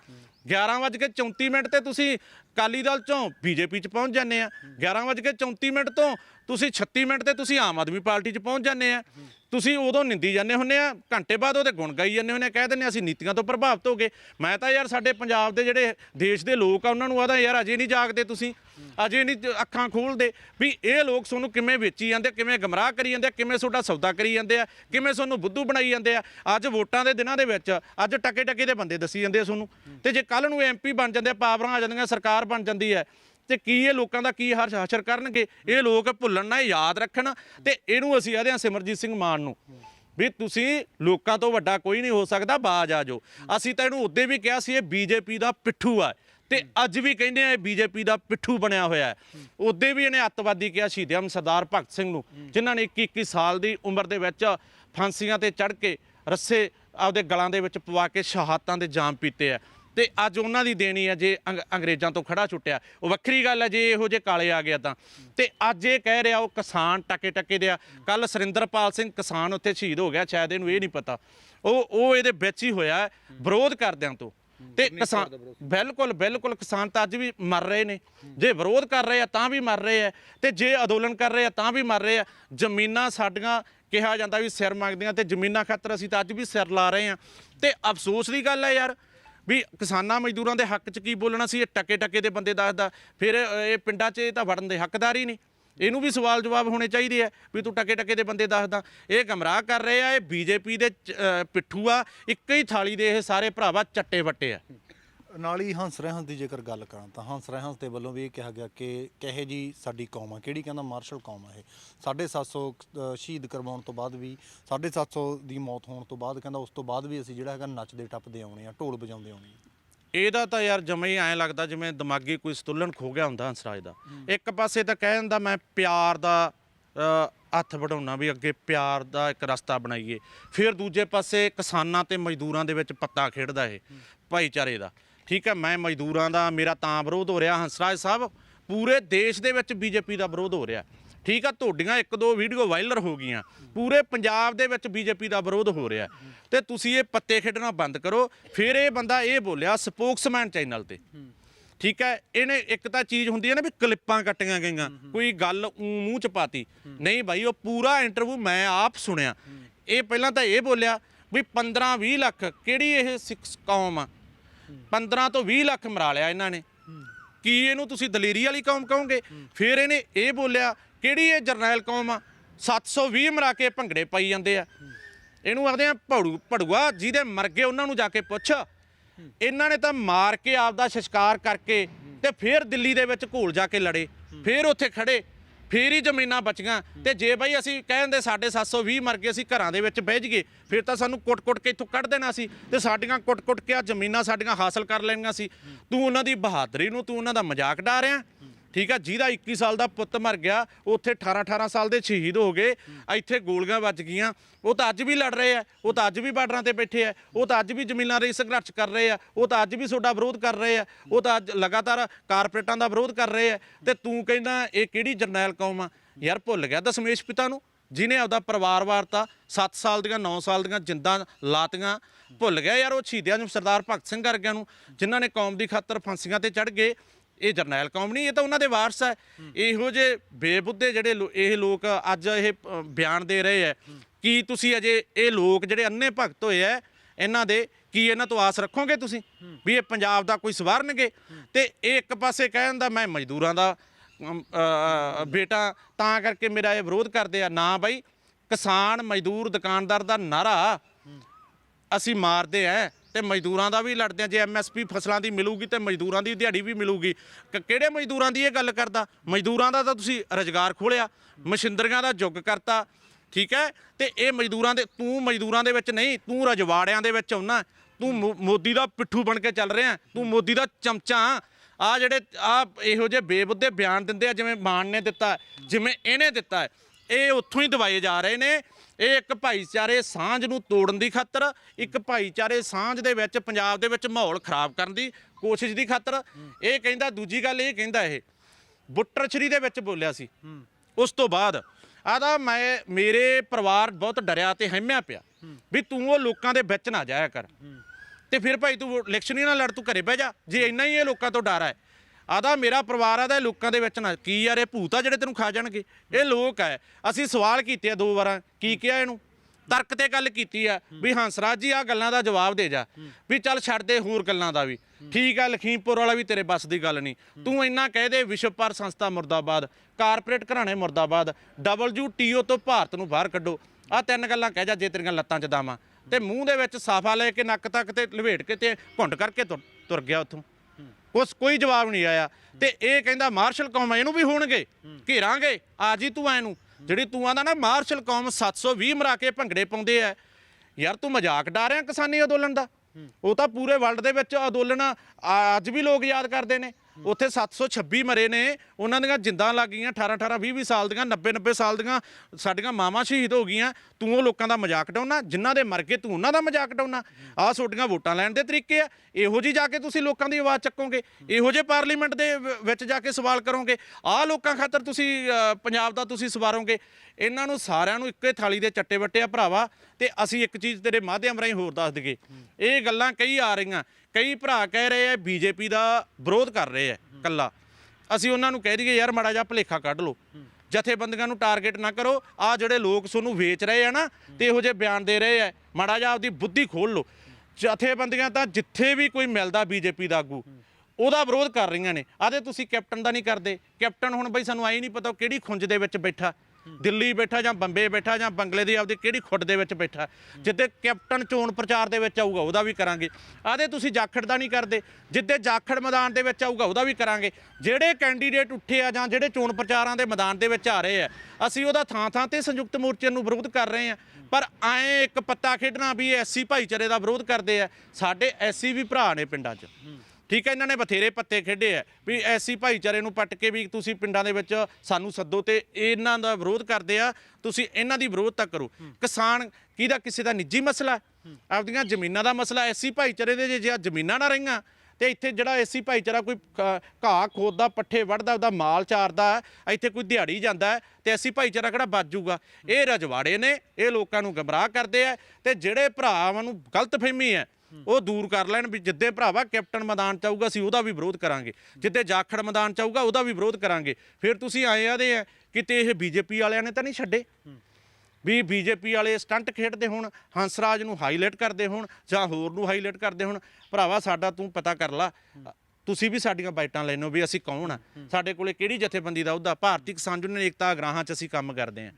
11 ਵਜੇ ਕੇ 34 ਮਿੰਟ ਤੇ ਤੁਸੀਂ ਅਕਾਲੀ ਦਲ 'ਚੋਂ ਬੀਜੇਪੀ 'ਚ ਪਹੁੰਚ ਜਾਂਦੇ ਆ। 11 ਵਜੇ ਕੇ 34 ਮਿੰਟ ਤੋਂ ਤੁਸੀਂ 36 ਮਿੰਟ ਤੇ ਤੁਸੀਂ ਆਮ ਆਦਮੀ ਪਾਰਟੀ 'ਚ ਪਹੁੰਚ ਜਾਂਦੇ ਆ। ਤੁਸੀਂ ਉਦੋਂ ਨਿੰਦੀ ਜਾਂਦੇ ਹੁੰਦੇ ਆ ਘੰਟੇ ਬਾਅਦ ਉਹਦੇ ਗੁਣ ਗਾਈ ਜਾਂਦੇ ਹੁੰਦੇ ਆ ਕਹਿ ਦਿੰਦੇ ਆ ਅਸੀਂ ਨੀਤੀਆਂ ਤੋਂ ਪ੍ਰਭਾਵਿਤ ਹੋ ਗਏ। ਮੈਂ ਤਾਂ ਯਾਰ ਸਾਡੇ ਪੰਜਾਬ ਦੇ ਜਿਹੜੇ ਦੇਸ਼ ਦੇ ਲੋਕ ਆ ਉਹਨਾਂ ਨੂੰ ਆਦਾ ਯਾਰ ਅਜੇ ਨਹੀਂ ਜਾਗਦੇ ਤੁਸੀਂ ਅਜੇ ਨਹੀਂ ਅੱਖਾਂ ਖੋਲਦੇ। ਵੀ ਇਹ ਲੋਕ ਤੁਹਾਨੂੰ ਕਿਵੇਂ ਵੇਚੀ ਜਾਂਦੇ ਕਿਵੇਂ ਗਮਰਾਹ ਕਰੀ ਜਾਂਦੇ ਆ, ਕਿਵੇਂ ਤੁਹਾਡਾ ਸੌਦਾ ਕਰੀ ਜਾਂਦੇ ਆ ਕਿਵੇਂ ਤੁਹਾਨੂੰ ਬੁੱਧੂ ਬਣਾਈ ਜਾਂਦੇ ਆ। ਅੱਜ ਵੋਟਾਂ ਦੇ ਦਿਨਾਂ ਦੇ ਵਿੱਚ ਅੱਜ ਟਕੇ ਟਕੇ ਦੇ ਬੰਦੇ ਦੱਸੀ ਜਾਂਦੇ ਆ ਤੁਹਾਨੂੰ। ਤੇ ਜੇ ਕੱਲ ਨੂੰ ਐਮਪੀ ਬਣ ਜਾਂਦੇ ਆ ਪਾਵਰਾਂ ਆ ਜਾਂਦੀਆਂ ਸਰਕਾਰ ਬਣ ਜਾਂਦੀ ਹੈ। ਤੇ ਕੀ ਇਹ ਲੋਕਾਂ ਦਾ ਕੀ ਹਰਸ਼ ਹਸ਼ਰ ਕਰਨਗੇ? ਇਹ ਲੋਕ ਭੁੱਲਣ ਨਾ ਯਾਦ ਰੱਖਣ ਤੇ ਇਹਨੂੰ ਅਸੀਂ ਆਦੇ ਹਾਂ ਸਿਮਰਜੀਤ ਸਿੰਘ ਮਾਨ ਨੂੰ। ਵੀ ਤੁਸੀਂ ਲੋਕਾਂ ਤੋਂ ਵੱਡਾ ਕੋਈ ਨਹੀਂ ਹੋ ਸਕਦਾ, ਬਾਜ ਆ ਜਾਓ। ਅਸੀਂ ਤਾਂ ਇਹਨੂੰ ਉਦੋਂ ਵੀ ਕਿਹਾ ਸੀ, ਇਹ ਬੀਜੇਪੀ ਦਾ ਪਿੱਠੂ ਆ। ਤੇ ਅੱਜ ਵੀ ਕਹਿੰਦੇ ਆ ਇਹ ਬੀਜੇਪੀ ਦਾ ਪਿੱਠੂ ਬਣਿਆ ਹੋਇਆ ਹੈ। ਉਦੋਂ ਵੀ ਇਹਨੇ ਅੱਤਵਾਦੀ ਕਿਹਾ ਸ਼ਹੀਦਮ ਸਰਦਾਰ ਭਗਤ ਸਿੰਘ ਨੂੰ, ਜਿਨ੍ਹਾਂ ਨੇ 21 21 ਸਾਲ ਦੀ ਉਮਰ ਦੇ ਵਿੱਚ ਫਾਂਸੀਆਂ ਤੇ ਚੜ੍ਹ ਕੇ ਰੱਸੇ ਆਪਦੇ ਗਲਾਂ ਦੇ ਵਿੱਚ ਪਵਾ ਕੇ ਸ਼ਹਾਦਤਾਂ ਦੇ ਜਾਮ ਪੀਤੇ ਆ। ਤੇ ਅੱਜ ਉਹਨਾਂ ਦੀ ਦੇਣੀ ਹੈ ਜੇ ਅੰਗ- ਅੰਗਰੇਜ਼ਾਂ ਤੋਂ ਖੜਾ ਛੁੱਟਿਆ। ਉਹ ਵੱਖਰੀ ਗੱਲ ਹੈ ਜੇ ਇਹੋ ਜਿਹੇ ਕਾਲੇ ਆ ਗਿਆ ਤਾਂ। ਤੇ ਅੱਜ ਇਹ ਕਹਿ ਰਿਹਾ ਉਹ ਕਿਸਾਨ ਟਕੇ ਟਕੇ ਦੇ ਆ। ਕੱਲ ਸੁਰਿੰਦਰਪਾਲ ਸਿੰਘ ਕਿਸਾਨ ਉੱਥੇ ਸ਼ਹੀਦ ਹੋ ਗਿਆ ਸ਼ਾਇਦ ਇਹਨੂੰ ਇਹ ਨਹੀਂ ਪਤਾ। ਉਹ ਉਹ ਇਹਦੇ ਵਿੱਚ ਹੀ ਹੋਇਆ ਵਿਰੋਧ ਕਰਦਿਆਂ ਤੋਂ। ਤੇ ਕਿਸਾਨ ਬਿਲਕੁਲ ਬਿਲਕੁਲ ਕਿਸਾਨ ਤਾਂ ਅੱਜ ਵੀ ਮਰ ਰਹੇ ਨੇ। ਜੇ ਵਿਰੋਧ ਕਰ ਰਹੇ ਆ ਤਾਂ ਵੀ ਮਰ ਰਹੇ ਆ। ਤੇ ਜੇ ਅੰਦੋਲਨ ਕਰ ਰਹੇ ਆ ਤਾਂ ਵੀ ਮਰ ਰਹੇ ਆ। ਜ਼ਮੀਨਾਂ ਸਾਡੀਆਂ ਕਿਹਾ ਜਾਂਦਾ ਵੀ ਸਿਰ ਮੰਗਦੀਆਂ ਤੇ ਜ਼ਮੀਨਾਂ ਖਾਤਰ ਅਸੀਂ ਤਾਂ ਅੱਜ ਵੀ ਸਿਰ ਲਾ ਰਹੇ ਆ। ਤੇ ਅਫਸੋਸ ਦੀ ਗੱਲ ਹੈ ਯਾਰ ਵੀ ਕਿਸਾਨਾਂ ਮਜ਼ਦੂਰਾਂ ਦੇ ਹੱਕ 'ਚ ਕੀ ਬੋਲਣਾ ਸੀ? ਇਹ ਟਕੇ ਟਕੇ ਦੇ ਬੰਦੇ ਦੱਸਦਾ। ਫਿਰ ਇਹ ਪਿੰਡਾਂ 'ਚ ਇਹ ਤਾਂ ਵੜਨ ਦੇ ਹੱਕਦਾਰ ਹੀ ਨਹੀਂ। ਇਹਨੂੰ ਵੀ ਸਵਾਲ ਜਵਾਬ ਹੋਣੇ ਚਾਹੀਦੇ ਆ ਵੀ ਤੂੰ ਟਕੇ ਟਕੇ ਦੇ ਬੰਦੇ ਦੱਸਦਾ। ਇਹ ਗਮਰਾਹ ਕਰ ਰਹੇ ਆ ਇਹ ਬੀਜੇਪੀ ਦੇ ਚ- ਪਿੱਠੂ ਆ। ਇੱਕ ਹੀ ਥਾਲੀ ਦੇ ਇਹ ਸਾਰੇ ਭਰਾਵਾ ਚੱਟੇ ਵੱਟੇ ਆ। ਨਾਲ ਹੀ ਹੰਸ ਰਹਿੰਸ ਦੀ ਜੇਕਰ ਗੱਲ ਕਰਾਂ ਤਾਂ ਹੰਸ ਰਹਿੰਸ ਦੇ ਵੱਲੋਂ ਵੀ ਇਹ ਕਿਹਾ ਗਿਆ ਕਿ ਕਹੇ ਜੀ ਸਾਡੀ ਕੌਮ ਆ ਕਿਹੜੀ ਕਹਿੰਦਾ ਮਾਰਸ਼ਲ ਕੌਮ ਆ ਇਹ? 750 ਅ, ਸ਼ਹੀਦ ਕਰਵਾਉਣ ਤੋਂ ਬਾਅਦ ਵੀ 750 ਦੀ ਮੌਤ ਹੋਣ ਤੋਂ ਬਾਅਦ ਕਹਿੰਦਾ ਉਸ ਤੋਂ ਬਾਅਦ ਵੀ ਅਸੀਂ ਜਿਹੜਾ ਹੈਗਾ ਨੱਚਦੇ ਟੱਪਦੇ ਆਉਣੇ ਆ ਢੋਲ ਵਜਾਉਂਦੇ ਆਉਣੇ ਆ। ਇਹਦਾ ਤਾਂ ਯਾਰ ਜਮੇ ਹੀ ਐਂ ਲੱਗਦਾ ਜਿਵੇਂ ਦਿਮਾਗੀ ਕੋਈ ਸਤੁਲਨ ਖੋ ਗਿਆ ਹੁੰਦਾ ਹੰਸਰਾਜ ਦਾ। ਇੱਕ ਪਾਸੇ ਤਾਂ ਕਹਿ ਦਿੰਦਾ ਮੈਂ ਪਿਆਰ ਦਾ ਅ, ਹੱਥ ਵਢਾਉਣਾ ਵੀ ਅੱਗੇ ਪਿਆਰ ਦਾ ਇੱਕ ਰਸਤਾ ਬਣਾਈਏ। ਫਿਰ ਦੂਜੇ ਪਾਸੇ ਕਿਸਾਨਾਂ ਤੇ ਮਜ਼ਦੂਰਾਂ ਦੇ ਵਿੱਚ ਪੱਤਾ ਖੇਡਦਾ ਇਹ ਭਾਈਚਾਰੇ ਦਾ। ਠੀਕ ਹੈ, ਮੈਂ ਮਜ਼ਦੂਰਾਂ ਦਾ, ਮੇਰਾ ਤਾਂ ਵਿਰੋਧ ਹੋ ਰਿਹਾ, ਹੰਸਰਾਜ ਸਾਹਿਬ। ਪੂਰੇ ਦੇਸ਼ ਦੇ ਵਿੱਚ ਬੀਜੇਪੀ ਦਾ ਵਿਰੋਧ ਹੋ ਰਿਹਾ। ਠੀਕ ਆ ਤੁਹਾਡੀਆਂ ਇੱਕ ਦੋ ਵੀਡੀਓ ਵਾਇਰਲ ਹੋ ਗਈਆਂ। ਪੂਰੇ ਪੰਜਾਬ ਦੇ ਵਿੱਚ ਬੀਜੇਪੀ ਦਾ ਵਿਰੋਧ ਹੋ ਰਿਹਾ। ਤੇ ਤੁਸੀਂ ਇਹ ਪੱਤੇ ਖੇਡਣਾ ਬੰਦ ਕਰੋ। ਫਿਰ ਇਹ ਬੰਦਾ ਇਹ ਬੋਲਿਆ, ਸਪੋਕਸਮੈਨ ਚੈਨਲ ਤੇ। ਠੀਕ ਹੈ, ਇਹਨੇ ਇੱਕ ਤਾਂ ਚੀਜ਼ ਹੁੰਦੀ ਹੈ ਨਾ ਵੀ ਕਲਿੱਪਾਂ ਕੱਟੀਆਂ ਗਈਆਂ। ਕੋਈ ਗੱਲ ਊਂ ਮੂੰਹ ਚ ਪਾਤੀ। ਨਹੀਂ ਭਾਈ ਉਹ ਪੂਰਾ ਇੰਟਰਵਿਊ ਮੈਂ ਆਪ ਸੁਣਿਆ। ਇਹ ਪਹਿਲਾਂ ਤਾਂ ਇਹ ਬੋਲਿਆ ਵੀ 15 20 ਲੱਖ ਕਿਹੜੀ ਇਹ ਸਿੱਖ ਕੌਮ ਆ? 15 ਤੋਂ 20 ਲੱਖ ਮਰਾ ਲਿਆ ਇਹਨਾਂ ਨੇ। ਕੀ ਇਹਨੂੰ ਤੁਸੀਂ ਦਲੇਰੀ ਵਾਲੀ ਕੌਮ ਕਹੋਗੇ? ਫਿਰ ਇਹਨੇ ਇਹ ਬੋਲਿਆ, ਕਿਹੜੀ ਇਹ ਜਰਨੈਲ ਕੌਮ ਆ? 720 ਮਰਾ ਕੇ ਭੰਗੜੇ ਪਾਈ ਜਾਂਦੇ ਆ। ਇਹਨੂੰ ਆਖਦੇ ਆ ਭੜੂ, ਭੜੂਆ ਜਿਹਦੇ ਮਰ ਗਏ, ਉਹਨਾਂ ਨੂੰ ਜਾ ਕੇ ਪੁੱਛ। ਇਹਨਾਂ ਨੇ ਤਾਂ ਮਾਰ ਕੇ ਆਪਦਾ ਸ਼ਿਸ਼ਕਾਰ ਕਰਕੇ ਤੇ ਫਿਰ ਦਿੱਲੀ ਦੇ ਵਿੱਚ ਘੋਲ ਜਾ ਕੇ ਲੜੇ। ਫਿਰ ਉੱਥੇ ਖੜੇ। ਫੇਰ ਹੀ ਜ਼ਮੀਨਾਂ ਬਚੀਆਂ। ਤੇ ਜੇ ਬਾਈ ਅਸੀਂ ਕਹਿੰਦੇ ਸਾਡੇ 720 ਮਰ ਗਏ, ਅਸੀਂ ਘਰਾਂ ਦੇ ਵਿੱਚ ਬਹਿ ਜਗੇ ਫਿਰ ਤਾਂ ਸਾਨੂੰ ਕੁੱਟ-ਕੁੱਟ ਕੇ ਇੱਥੋਂ ਕੱਢ ਦੇਣਾ ਸੀ। ਤੇ ਸਾਡੀਆਂ ਕੁੱਟ-ਕੁੱਟ ਕੇ ਆ ਜ਼ਮੀਨਾਂ ਸਾਡੀਆਂ ਹਾਸਲ ਕਰ ਲੈਣੀਆਂ ਸੀ। ਤੂੰ ਉਹਨਾਂ ਦੀ ਬਹਾਦਰੀ ਨੂੰ ਤੂੰ ਉਹਨਾਂ ਦਾ ਮਜ਼ਾਕ ਡਾ ਰਿਹਾ। ਠੀਕ ਆ, ਜਿਹਦਾ 21 ਸਾਲ ਦਾ ਪੁੱਤ ਮਰ ਗਿਆ ਉੱਥੇ 18 18 ਸਾਲ ਦੇ ਸ਼ਹੀਦ ਹੋ ਗਏ। ਇੱਥੇ ਗੋਲੀਆਂ ਵੱਜ ਗਈਆਂ। ਉਹ ਤਾਂ ਅੱਜ ਵੀ ਲੜ ਰਹੇ ਆ, ਉਹ ਤਾਂ ਅੱਜ ਵੀ ਬਾਰਡਰਾਂ ਤੇ ਬੈਠੇ ਆ, ਉਹ ਤਾਂ ਅੱਜ ਵੀ ਜ਼ਮੀਨਾਂ ਲਈ ਸੰਘਰਸ਼ ਕਰ ਰਹੇ ਆ, ਉਹ ਤਾਂ ਅੱਜ ਵੀ ਤੁਹਾਡਾ ਵਿਰੋਧ ਕਰ ਰਹੇ ਆ, ਉਹ ਤਾਂ ਅੱਜ ਲਗਾਤਾਰ ਕਾਰਪੋਰੇਟਾਂ ਦਾ ਵਿਰੋਧ ਕਰ ਰਹੇ ਆ। ਤੇ ਤੂੰ ਕਹਿੰਦਾ, ਇਹ ਕਿਹੜੀ ਜਰਨੈਲ ਕੌਮ ਆ? ਯਾਰ ਭੁੱਲ ਗਿਆ ਦਸ਼ਮੇਸ਼ ਪਿਤਾ ਨੂੰ, ਜਿਹਨੇ ਆਪਦਾ ਪਰਿਵਾਰ ਵਾਰਤਾ 7 ਸਾਲ ਦੀਆਂ 9 ਸਾਲ ਦੀਆਂ ਜਿੰਦਾਂ ਲਾਤੀਆਂ। ਭੁੱਲ ਗਿਆ ਯਾਰ ਉਹ ਸ਼ਹੀਦਿਆਂ ਨੂੰ, ਸਰਦਾਰ ਭਗਤ ਸਿੰਘ ਵਰਗਿਆਂ ਨੂੰ, ਜਿਨ੍ਹਾਂ ਨੇ ਕੌਮ ਦੀ ਖਾਤਰ ਫਾਂਸੀਆਂ ਤੇ ਚੜ ਗਏ। ਇਹ ਜਰਨੈਲ ਕੌਮ ਨਹੀਂ, ਇਹ ਤਾਂ ਉਹਨਾਂ ਦੇ ਵਾਰਸ ਹੈ। ਇਹੋ ਜੇ ਬੇਬੁੱਧੇ ਜਿਹੜੇ ਲੋ- ਇਹ ਲੋਕ ਅੱਜ ਇਹ ਬਿਆਨ ਦੇ ਰਹੇ ਹੈ ਕਿ ਤੁਸੀਂ ਅਜੇ ਇਹ ਲੋਕ ਜਿਹੜੇ ਅੰਨੇ ਭਗਤ ਹੋਏ ਐ ਇਹਨਾਂ ਦੇ ਕੀ ਇਹਨਾਂ ਤੋਂ ਆਸ ਰੱਖੋਗੇ ਤੁਸੀਂ? ਵੀ ਇਹ ਪੰਜਾਬ ਦਾ ਕੋਈ ਸਵਾਰਨਗੇ? ਤੇ ਇਹ ਇੱਕ ਪਾਸੇ ਕਹਿ ਦਿੰਦਾ ਮੈਂ ਮਜ਼ਦੂਰਾਂ ਦਾ ਬੇਟਾ, ਤਾਂ ਕਰਕੇ ਮੇਰਾ ਇਹ ਵਿਰੋਧ ਕਰਦੇ ਆ, ਨਾ ਬਾਈ, ਕਿਸਾਨ ਮਜ਼ਦੂਰ ਦੁਕਾਨਦਾਰ ਦਾ ਨਾਰਾ ਅਸੀਂ ਮਾਰਦੇ ਆ ਤੇ ਮਜ਼ਦੂਰਾਂ ਦਾ ਵੀ ਲੜਦੇ ਆ। ਜੇ ਐਮਐਸਪੀ ਫਸਲਾਂ ਦੀ ਮਿਲੂਗੀ ਤੇ ਮਜ਼ਦੂਰਾਂ ਦੀ ਦਿਹਾੜੀ ਵੀ ਮਿਲੂਗੀ। ਕ- ਕਿਹੜੇ ਮਜ਼ਦੂਰਾਂ ਦੀ ਇਹ ਗੱਲ ਕਰਦਾ? ਮਜ਼ਦੂਰਾਂ ਦਾ ਤਾਂ ਤੁਸੀਂ ਰੁਜ਼ਗਾਰ ਖੋਲਿਆ ਮਸ਼ਿੰਦਰੀਆਂ ਦਾ ਯੁੱਗ ਕਰਤਾ, ਠੀਕ ਹੈ? ਤੇ ਇਹ ਮਜ਼ਦੂਰਾਂ ਦੇ ਤੂੰ ਮਜ਼ਦੂਰਾਂ ਦੇ ਵਿੱਚ ਨਹੀਂ, ਤੂੰ ਰਜਵਾੜਿਆਂ ਦੇ ਵਿੱਚ ਆਉਣਾ। ਤੂੰ ਮੋ- ਮੋਦੀ ਦਾ ਪਿੱਠੂ ਬਣ ਕੇ ਚੱਲ ਰਿਹਾ। ਤੂੰ ਮੋਦੀ ਦਾ ਚਮਚਾ। ਆ ਜਿਹੜੇ ਆ ਇਹੋ ਜਿਹੇ ਬੇਬੁੱਧੇ ਬਿਆਨ ਦਿੰਦੇ ਆ, ਜਿਵੇਂ ਮਾਨ ਨੇ ਦਿੱਤਾ, ਜਿਵੇਂ ਇਹਨੇ ਦਿੱਤਾ। ਇਹ ਉੱਥੋਂ ਹੀ ਦਵਾਏ ਜਾ ਰਹੇ ਨੇ। ਇਹ ਇੱਕ ਭਾਈਚਾਰੇ ਸਾਂਝ ਨੂੰ ਤੋੜਨ ਦੀ ਖਾਤਰ, ਇੱਕ ਭਾਈਚਾਰੇ ਸਾਂਝ ਦੇ ਵਿੱਚ, ਪੰਜਾਬ ਦੇ ਵਿੱਚ ਮਾਹੌਲ ਖਰਾਬ ਕਰਨ ਦੀ ਕੋਸ਼ਿਸ਼ ਦੀ ਖਾਤਰ। ਇਹ ਕਹਿੰਦਾ, ਦੂਜੀ ਗੱਲ ਇਹ ਕਹਿੰਦਾ ਇਹ, ਬੁੱਟਰਛਰੀ ਦੇ ਵਿੱਚ ਬੋਲਿਆ ਸੀ। ਉਸ ਤੋਂ ਬਾਅਦ ਆਦਾ ਮੈਂ, ਮੇਰੇ ਪਰਿਵਾਰ ਬਹੁਤ ਡਰਿਆ ਤੇ ਹਹਿਮਿਆ ਪਿਆ ਵੀ ਤੂੰ ਉਹ ਲੋਕਾਂ ਦੇ ਵਿੱਚ ਨਾ ਜਾਇਆ ਕਰ। ਤੇ ਫਿਰ ਭਾਈ ਤੂੰ ਇਲੈਕਸ਼ਨ ਹੀ ਨਾ ਲੜ, ਤੂੰ ਘਰੇ ਬਹਿ ਜਾ। ਜੇ ਇੰਨਾ ਹੀ ਇਹ ਲੋਕਾਂ ਤੋਂ ਡਰ ਹੈ ਆਦਾ ਮੇਰਾ ਪਰਿਵਾਰ ਆਦਾ ਲੋਕਾਂ ਦੇ ਵਿੱਚ ਨਾ, ਕੀ ਯਾਰ, ਇਹ ਭੂਤ ਆ ਜਿਹੜੇ ਤੈਨੂੰ ਖਾ ਜਾਣਗੇ? ਇਹ ਲੋਕ ਹੈ ਅਸੀਂ ਸਵਾਲ ਕੀਤੇ ਆ ਦੋ ਵਾਰਾਂ, ਕੀ ਕਿਹਾ ਇਹਨੂੰ? ਤਰਕ ਤੇ ਗੱਲ ਕੀਤੀ ਆ, ਵੀ ਹੰਸਰਾਜ ਜੀ ਆ ਗੱਲਾਂ ਦਾ ਜਵਾਬ ਦੇ ਜਾ। ਵੀ ਚੱਲ ਛੱਡ ਦੇ ਹੋਰ ਗੱਲਾਂ ਦਾ ਵੀ। ਠੀਕ ਆ, ਲਖੀਮਪੁਰ ਵਾਲਾ ਵੀ ਤੇਰੇ ਬਸ ਦੀ ਗੱਲ ਨਹੀਂ। ਤੂੰ ਇੰਨਾ ਕਹਿ ਦੇ, ਵਿਸ਼ਵ ਪਰ ਸੰਸਥਾ ਮੁਰਦਾਬਾਦ, ਕਾਰਪੋਰੇਟ ਘਰਾਣੇ ਮੁਰਦਾਬਾਦ WTO ਤੋਂ ਭਾਰਤ ਨੂੰ ਬਾਹਰ ਕੱਢੋ। ਆ ਤਿੰਨ ਗੱਲਾਂ ਕਹਿ ਜਾ, ਜੇ ਤੇਰੀਆਂ ਲੱਤਾਂ 'ਚ ਦਾਵਾਂ। ਤੇ ਮੂੰਹ ਦੇ ਵਿੱਚ ਸਾਫਾ ਲੈ ਕੇ, ਨੱਕ ਤੱਕ ਤੇ ਲਵੇਟ ਕੇ ਤੇ ਘੁੰਡ ਕਰਕੇ ਤੁਰ- ਤੁਰ ਗਿਆ ਉੱਥੋਂ। ਉਸ ਕੋਈ ਜਵਾਬ ਨਹੀਂ ਆਇਆ। ਤੇ ਇਹ ਕਹਿੰਦਾ ਮਾਰਸ਼ਲ ਕੌਮ ਇਹਨੂੰ ਵੀ ਹੋਣਗੇ, ਘੇਰਾਂਗੇ, ਆ ਜੀ ਤੂੰ ਐ ਨੂੰ। ਜਿਹੜੀ ਤੂੰ ਆਂਦਾ ਨਾ, ਮਾਰਸ਼ਲ ਕੌਮ 720 ਮਰਾ ਕੇ ਭੰਗੜੇ ਪਾਉਂਦੇ ਆ ਯਾਰ ਤੂੰ ਮਜ਼ਾਕ ਡਾ ਰਿਹਾ ਕਿਸਾਨੀ ਅੰਦੋਲਨ ਦਾ? ਉਹ ਤਾਂ ਪੂਰੇ ਵਰਲਡ ਦੇ ਵਿੱਚ ਅੰਦੋਲਨ ਅੱਜ ਵੀ ਲੋਕ ਯਾਦ ਕਰਦੇ ਨੇ। ਉੱਥੇ 726 ਮਰੇ ਨੇ। ਉਹਨਾਂ ਦੀਆਂ ਜਿੰਦਾਂ ਲੱਗ ਗਈਆਂ 18 18 20 20 ਸਾਲ ਦੀਆਂ 90 90 ਸਾਲ ਦੀਆਂ। ਸਾਡੀਆਂ ਮਾਵਾਂ ਸ਼ਹੀਦ ਹੋ ਗਈਆਂ। ਤੂੰ ਉਹ ਲੋਕਾਂ ਦਾ ਮਜ਼ਾਕ ਡਾਉਣਾ ਜਿਨ੍ਹਾਂ ਦੇ ਮਰ ਗਏ ਤੂੰ ਉਹਨਾਂ ਦਾ ਮਜ਼ਾਕ ਡਾਉਣਾ ਆਹ ਤੁਹਾਡੀਆਂ ਵੋਟਾਂ ਲੈਣ ਦੇ ਤਰੀਕੇ ਆ। ਇਹੋ ਜੀ ਜਾ ਕੇ ਤੁਸੀਂ ਲੋਕਾਂ ਦੀ ਆਵਾਜ਼ ਚੱਕੋਗੇ। ਇਹੋ ਜੇ ਪਾਰਲੀਮੈਂਟ ਦੇ ਵਿੱਚ ਜਾ ਕੇ ਸਵਾਲ ਕਰੋਗੇ। ਆਹ ਲੋਕਾਂ ਖਾਤਰ ਤੁਸੀਂ ਪੰਜਾਬ ਦਾ ਤੁਸੀਂ ਸਵਾਰੋਗੇ। ਇਹਨਾਂ ਨੂੰ ਸਾਰਿਆਂ ਨੂੰ ਇੱਕੇ ਥਾਲੀ ਦੇ ਚੱਟੇ ਵੱਟੇ ਆ ਭਰਾਵਾ। ਤੇ ਅਸੀਂ ਇੱਕ ਚੀਜ਼ ਤੇਰੇ ਮਾਧਿਅਮ ਰਾਹੀਂ ਹੋਰ ਦੱਸ ਦਈਏ। ਇਹ ਗੱਲਾਂ ਕਈ ਆ ਰਹੀਆਂ। ਕਈ ਭਰਾ ਕਹਿ ਰਹੇ ਆ ਬੀਜੇਪੀ ਦਾ ਵਿਰੋਧ ਕਰ ਰਹੇ ਆ ਕੱਲਾ ਅਸੀਂ ਉਹਨਾਂ ਨੂੰ ਕਹਿ ਦਈਏ ਯਾਰ ਮਾੜਾ ਜਿਹਾ ਭਲੇਖਾ ਕੱਢ ਲਓ। ਜਥੇਬੰਦੀਆਂ ਨੂੰ ਟਾਰਗੇਟ ਨਾ ਕਰੋ। ਆ ਜਿਹੜੇ ਲੋਕ ਤੁਹਾਨੂੰ ਵੇਚ ਰਹੇ ਆ ਨਾ ਤੇ ਇਹੋ ਜਿਹੇ ਬਿਆਨ ਦੇ ਰਹੇ ਆ ਮਾੜਾ ਜਿਹਾ ਆਪਦੀ ਬੁੱਧੀ ਖੋਲ ਲਓ। ਜਥੇਬੰਦੀਆਂ ਤਾਂ ਜਿੱਥੇ ਵੀ ਕੋਈ ਮਿਲਦਾ ਬੀਜੇਪੀ ਦਾ ਆਗੂ ਉਹਦਾ ਵਿਰੋਧ ਕਰ ਰਹੀਆਂ ਨੇ। ਆਦੇ ਤੁਸੀਂ ਕੈਪਟਨ ਦਾ ਨਹੀਂ ਕਰਦੇ। ਕੈਪਟਨ ਹੁਣ ਬਈ ਸਾਨੂੰ ਆਈ ਨਹੀਂ ਪਤਾ ਉਹ ਕਿਹੜੀ ਖੁੰਝ ਦੇ ਵਿੱਚ ਬੈਠਾ। ਦਿੱਲੀ ਬੈਠਾ ਜਾਂ ਬੰਬੇ ਬੈਠਾ ਜਾਂ ਬੰਗਲੇ ਦੀ ਆਪਦੀ ਕਿਹੜੀ ਖੁੱਡ ਦੇ ਵਿੱਚ ਬੈਠਾ, ਜਿੱਦੇ ਕੈਪਟਨ ਚੋਣ ਪ੍ਰਚਾਰ ਦੇ ਵਿੱਚ ਆਊਗਾ, ਉਹਦਾ ਵੀ ਕਰਾਂਗੇ। ਆਦੇ ਤੁਸੀਂ ਜਾਖੜ ਦਾ ਨਹੀਂ ਕਰਦੇ, ਜਿੱਦੇ ਜਾਖੜ ਮੈਦਾਨ ਦੇ ਵਿੱਚ ਆਊਗਾ, ਉਹਦਾ ਵੀ ਕਰਾਂਗੇ। ਜਿਹੜੇ ਕੈਂਡੀਡੇਟ ਉੱਠੇ ਆ ਜਾਂ ਜਿਹੜੇ ਚੋਣ ਪ੍ਰਚਾਰਾਂ ਦੇ ਮੈਦਾਨ ਦੇ ਵਿੱਚ ਆ ਰਹੇ ਆ, ਅਸੀਂ ਉਹਦਾ ਥਾਂ ਥਾਂ ਤੇ ਸੰਯੁਕਤ ਮੋਰਚੇ ਨੂੰ ਵਿਰੋਧ ਕਰ ਰਹੇ ਆ। ਪਰ ਐ ਇੱਕ ਪੱਤਾ ਖੇਡਣਾ ਵੀ ਐਸਸੀ ਭਾਈਚਾਰੇ ਦਾ ਵਿਰੋਧ ਕਰਦੇ ਆ, ਸਾਡੇ ਐਸਸੀ ਵੀ ਭਰਾ ਨੇ ਪਿੰਡਾਂ 'ਚ। ਠੀਕ ਹੈ ਇਹਨਾਂ ਨੇ ਬਥੇਰੇ ਪੱਤੇ ਖੇਡੇ ਆ ਵੀ ਐਸੀ ਭਾਈਚਾਰੇ ਨੂੰ ਪੱਟ ਕੇ ਵੀ ਤੁਸੀਂ ਪਿੰਡਾਂ ਦੇ ਵਿੱਚ ਸਾਨੂੰ ਸੱਦੋ ਤੇ ਇਹਨਾਂ ਦਾ ਵਿਰੋਧ ਕਰਦੇ ਆ ਤੁਸੀਂ ਇਹਨਾਂ ਦੀ ਵਿਰੋਧਤਾ ਕਰੋ। ਕਿਸਾਨ ਕਿਹਦਾ ਕਿਸੇ ਦਾ ਨਿੱਜੀ ਮਸਲਾ? ਆਪਦੀਆਂ ਜ਼ਮੀਨਾਂ ਦਾ ਮਸਲਾ ਐਸੀ ਭਾਈਚਾਰੇ ਦੇ ਜੇ- ਜ਼ਮੀਨਾਂ ਨਾ ਰਹੀਆਂ ਤੇ ਇੱਥੇ ਜਿਹੜਾ ਐਸੀ ਭਾਈਚਾਰਾ ਕੋਈ ਘਾਹ ਖੋਦਦਾ ਪੱਠੇ ਵੱਢਦਾ ਉਹਦਾ ਮਾਲ ਚਾਰਦਾ ਇੱਥੇ ਕੋਈ ਦਿਹਾੜੀ ਜਾਂਦਾ ਤੇ ਐਸੀ ਭਾਈਚਾਰਾ ਕਿਹੜਾ ਬਚ ਜਾਊਗਾ? ਇਹ ਰਜਵਾੜੇ ਨੇ ਇਹ ਲੋਕਾਂ ਨੂੰ ਗਮਰਾਹ ਕਰਦੇ ਆ ਤੇ ਜਿਹੜੇ ਭਰਾਵਾਂ ਨੂੰ ਗਲਤਫਹਿਮੀ ਹੈ ਉਹ ਦੂਰ ਕਰ ਲੈਣ ਵੀ ਜਿੱਦੇ ਭਰਾਵਾ ਕੈਪਟਨ ਮੈਦਾਨ ਚ ਆਊਗਾ, ਅਸੀਂ ਉਹਦਾ ਵੀ ਵਿਰੋਧ ਕਰਾਂਗੇ। ਜਿੱਦੇ ਜਾਖੜ ਮੈਦਾਨ ਚ ਉਹਦਾ ਵੀ ਵਿਰੋਧ ਕਰਾਂਗੇ। ਫਿਰ ਤੁਸੀਂ ਆਏ ਆਦੇ ਆ ਕਿਤੇ ਇਹ ਬੀਜੇਪੀ ਵਾਲਿਆਂ ਨੇ ਤਾਂ ਨਹੀਂ ਛੱਡੇ? ਵੀ ਬੀਜੇਪੀ ਵਾਲੇ ਸਟੰਟ ਖੇਡਦੇ ਹੋਣ, ਹੰਸਰਾਜ ਨੂੰ ਹਾਈਲਾਈਟ ਕਰਦੇ ਹੋਣ, ਜਾਂ ਹੋਰ ਨੂੰ ਹਾਈਲਾਈਟ ਕਰਦੇ ਹੋਣ। ਭਰਾਵਾ, ਸਾਡਾ ਤੂੰ ਪਤਾ ਕਰ ਲਾ। ਤੁਸੀਂ ਵੀ ਸਾਡੀਆਂ ਬਾਈਟਾਂ ਲੈਣੋ ਵੀ ਅਸੀਂ ਕੌਣ ਆ। ਸਾਡੇ ਕੋਲੇ ਕਿਹੜੀ ਜਥੇਬੰਦੀ ਦਾ ਉਹਦਾ ਭਾਰਤੀ ਕਿਸਾਨ ਯੂਨੀਅਨ ਏਕਤਾ ਅਗਰਾਹਾਂ 'ਚ ਅਸੀਂ ਕੰਮ ਕਰਦੇ ਆ।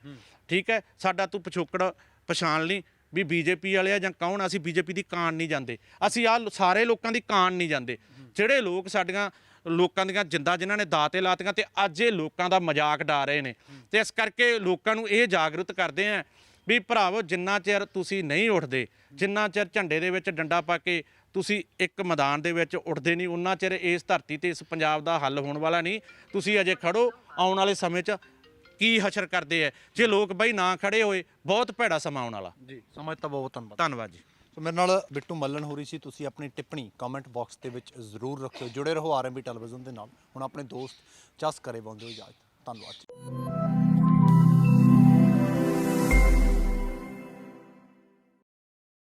ਠੀਕ ਹੈ? ਸਾਡਾ ਤੂੰ ਪਿਛੋਕੜ ਪਛਾਣ ਲਈ। ਵੀ ਬੀਜੇਪੀ ਵਾਲੇ ਆ ਜਾਂ ਕੌਣ ਆ, ਅਸੀਂ ਬੀਜੇਪੀ ਦੀ ਕਾਣ ਨਹੀਂ ਜਾਂਦੇ। ਅਸੀਂ ਆ ਸਾਰੇ ਲੋਕਾਂ ਦੀ ਕਾਣ ਨਹੀਂ ਜਾਂਦੇ। ਜਿਹੜੇ ਲੋਕ ਸਾਡੀਆਂ ਲੋਕਾਂ ਦੀਆਂ ਜਿੰਦਾ ਜਿਨ੍ਹਾਂ ਨੇ ਦਾਤੇ ਲਾਤੀਆਂ ਤੇ ਅੱਜ ਇਹ ਲੋਕਾਂ ਦਾ ਮਜ਼ਾਕ ਡਾ ਰਹੇ ਨੇ। ਤੇ ਇਸ ਕਰਕੇ ਲੋਕਾਂ ਨੂੰ ਇਹ ਜਾਗਰੂਕ ਕਰਦੇ ਆ ਵੀ ਭਰਾਵੋ ਜਿੰਨਾ ਚਿਰ ਤੁਸੀਂ ਨਹੀਂ ਉੱਠਦੇ ਜਿੰਨਾ ਚਿਰ ਝੰਡੇ ਦੇ ਵਿੱਚ ਡੰਡਾ ਪਾ ਕੇ ਤੁਸੀਂ ਇੱਕ ਮੈਦਾਨ ਦੇ ਵਿੱਚ ਉੱਠਦੇ ਨਹੀਂ ਉਹਨਾਂ ਚਿਰ ਇਸ ਧਰਤੀ ਤੇ ਇਸ ਪੰਜਾਬ ਦਾ ਹੱਲ ਹੋਣ ਵਾਲਾ ਨਹੀਂ। ਤੁਸੀਂ ਅਜੇ ਖੜੋ ਆਉਣ ਵਾਲੇ ਸਮੇਂ 'ਚ ਕੀ ਹਸ਼ਰ ਕਰਦੇ ਆ ਜੇ ਲੋਕ ਬਈ ਨਾ ਖੜੇ ਹੋਏ ਬਹੁਤ ਭੈੜਾ ਸਮਾਂ ਆਉਣ ਵਾਲਾ। ਜੀ ਸਮਝ ਤਾਂ ਬਹੁਤ ਧੰਨਵਾਦ। ਧੰਨਵਾਦ ਜੀ। ਸੋ ਮੇਰੇ ਨਾਲ ਬਿੱਟੂ ਮੱਲਨ ਹੋ ਰਹੀ ਸੀ ਤੁਸੀਂ ਆਪਣੀ ਟਿੱਪਣੀ ਕਮੈਂਟ ਬਾਕਸ ਦੇ ਵਿੱਚ ਜ਼ਰੂਰ ਰੱਖਿਓ। ਜੁੜੇ ਰਹੋ ਆਰਐਮਬੀ ਟੈਲੀਵਿਜ਼ਨ ਦੇ ਨਾਲ। ਹੁਣ ਆਪਣੇ ਦੋਸਤ ਜਸ ਕਰੇ ਬੰਦੇ ਹੋ ਇਜਾਜ਼ਤ। ਧੰਨਵਾਦ ਜੀ।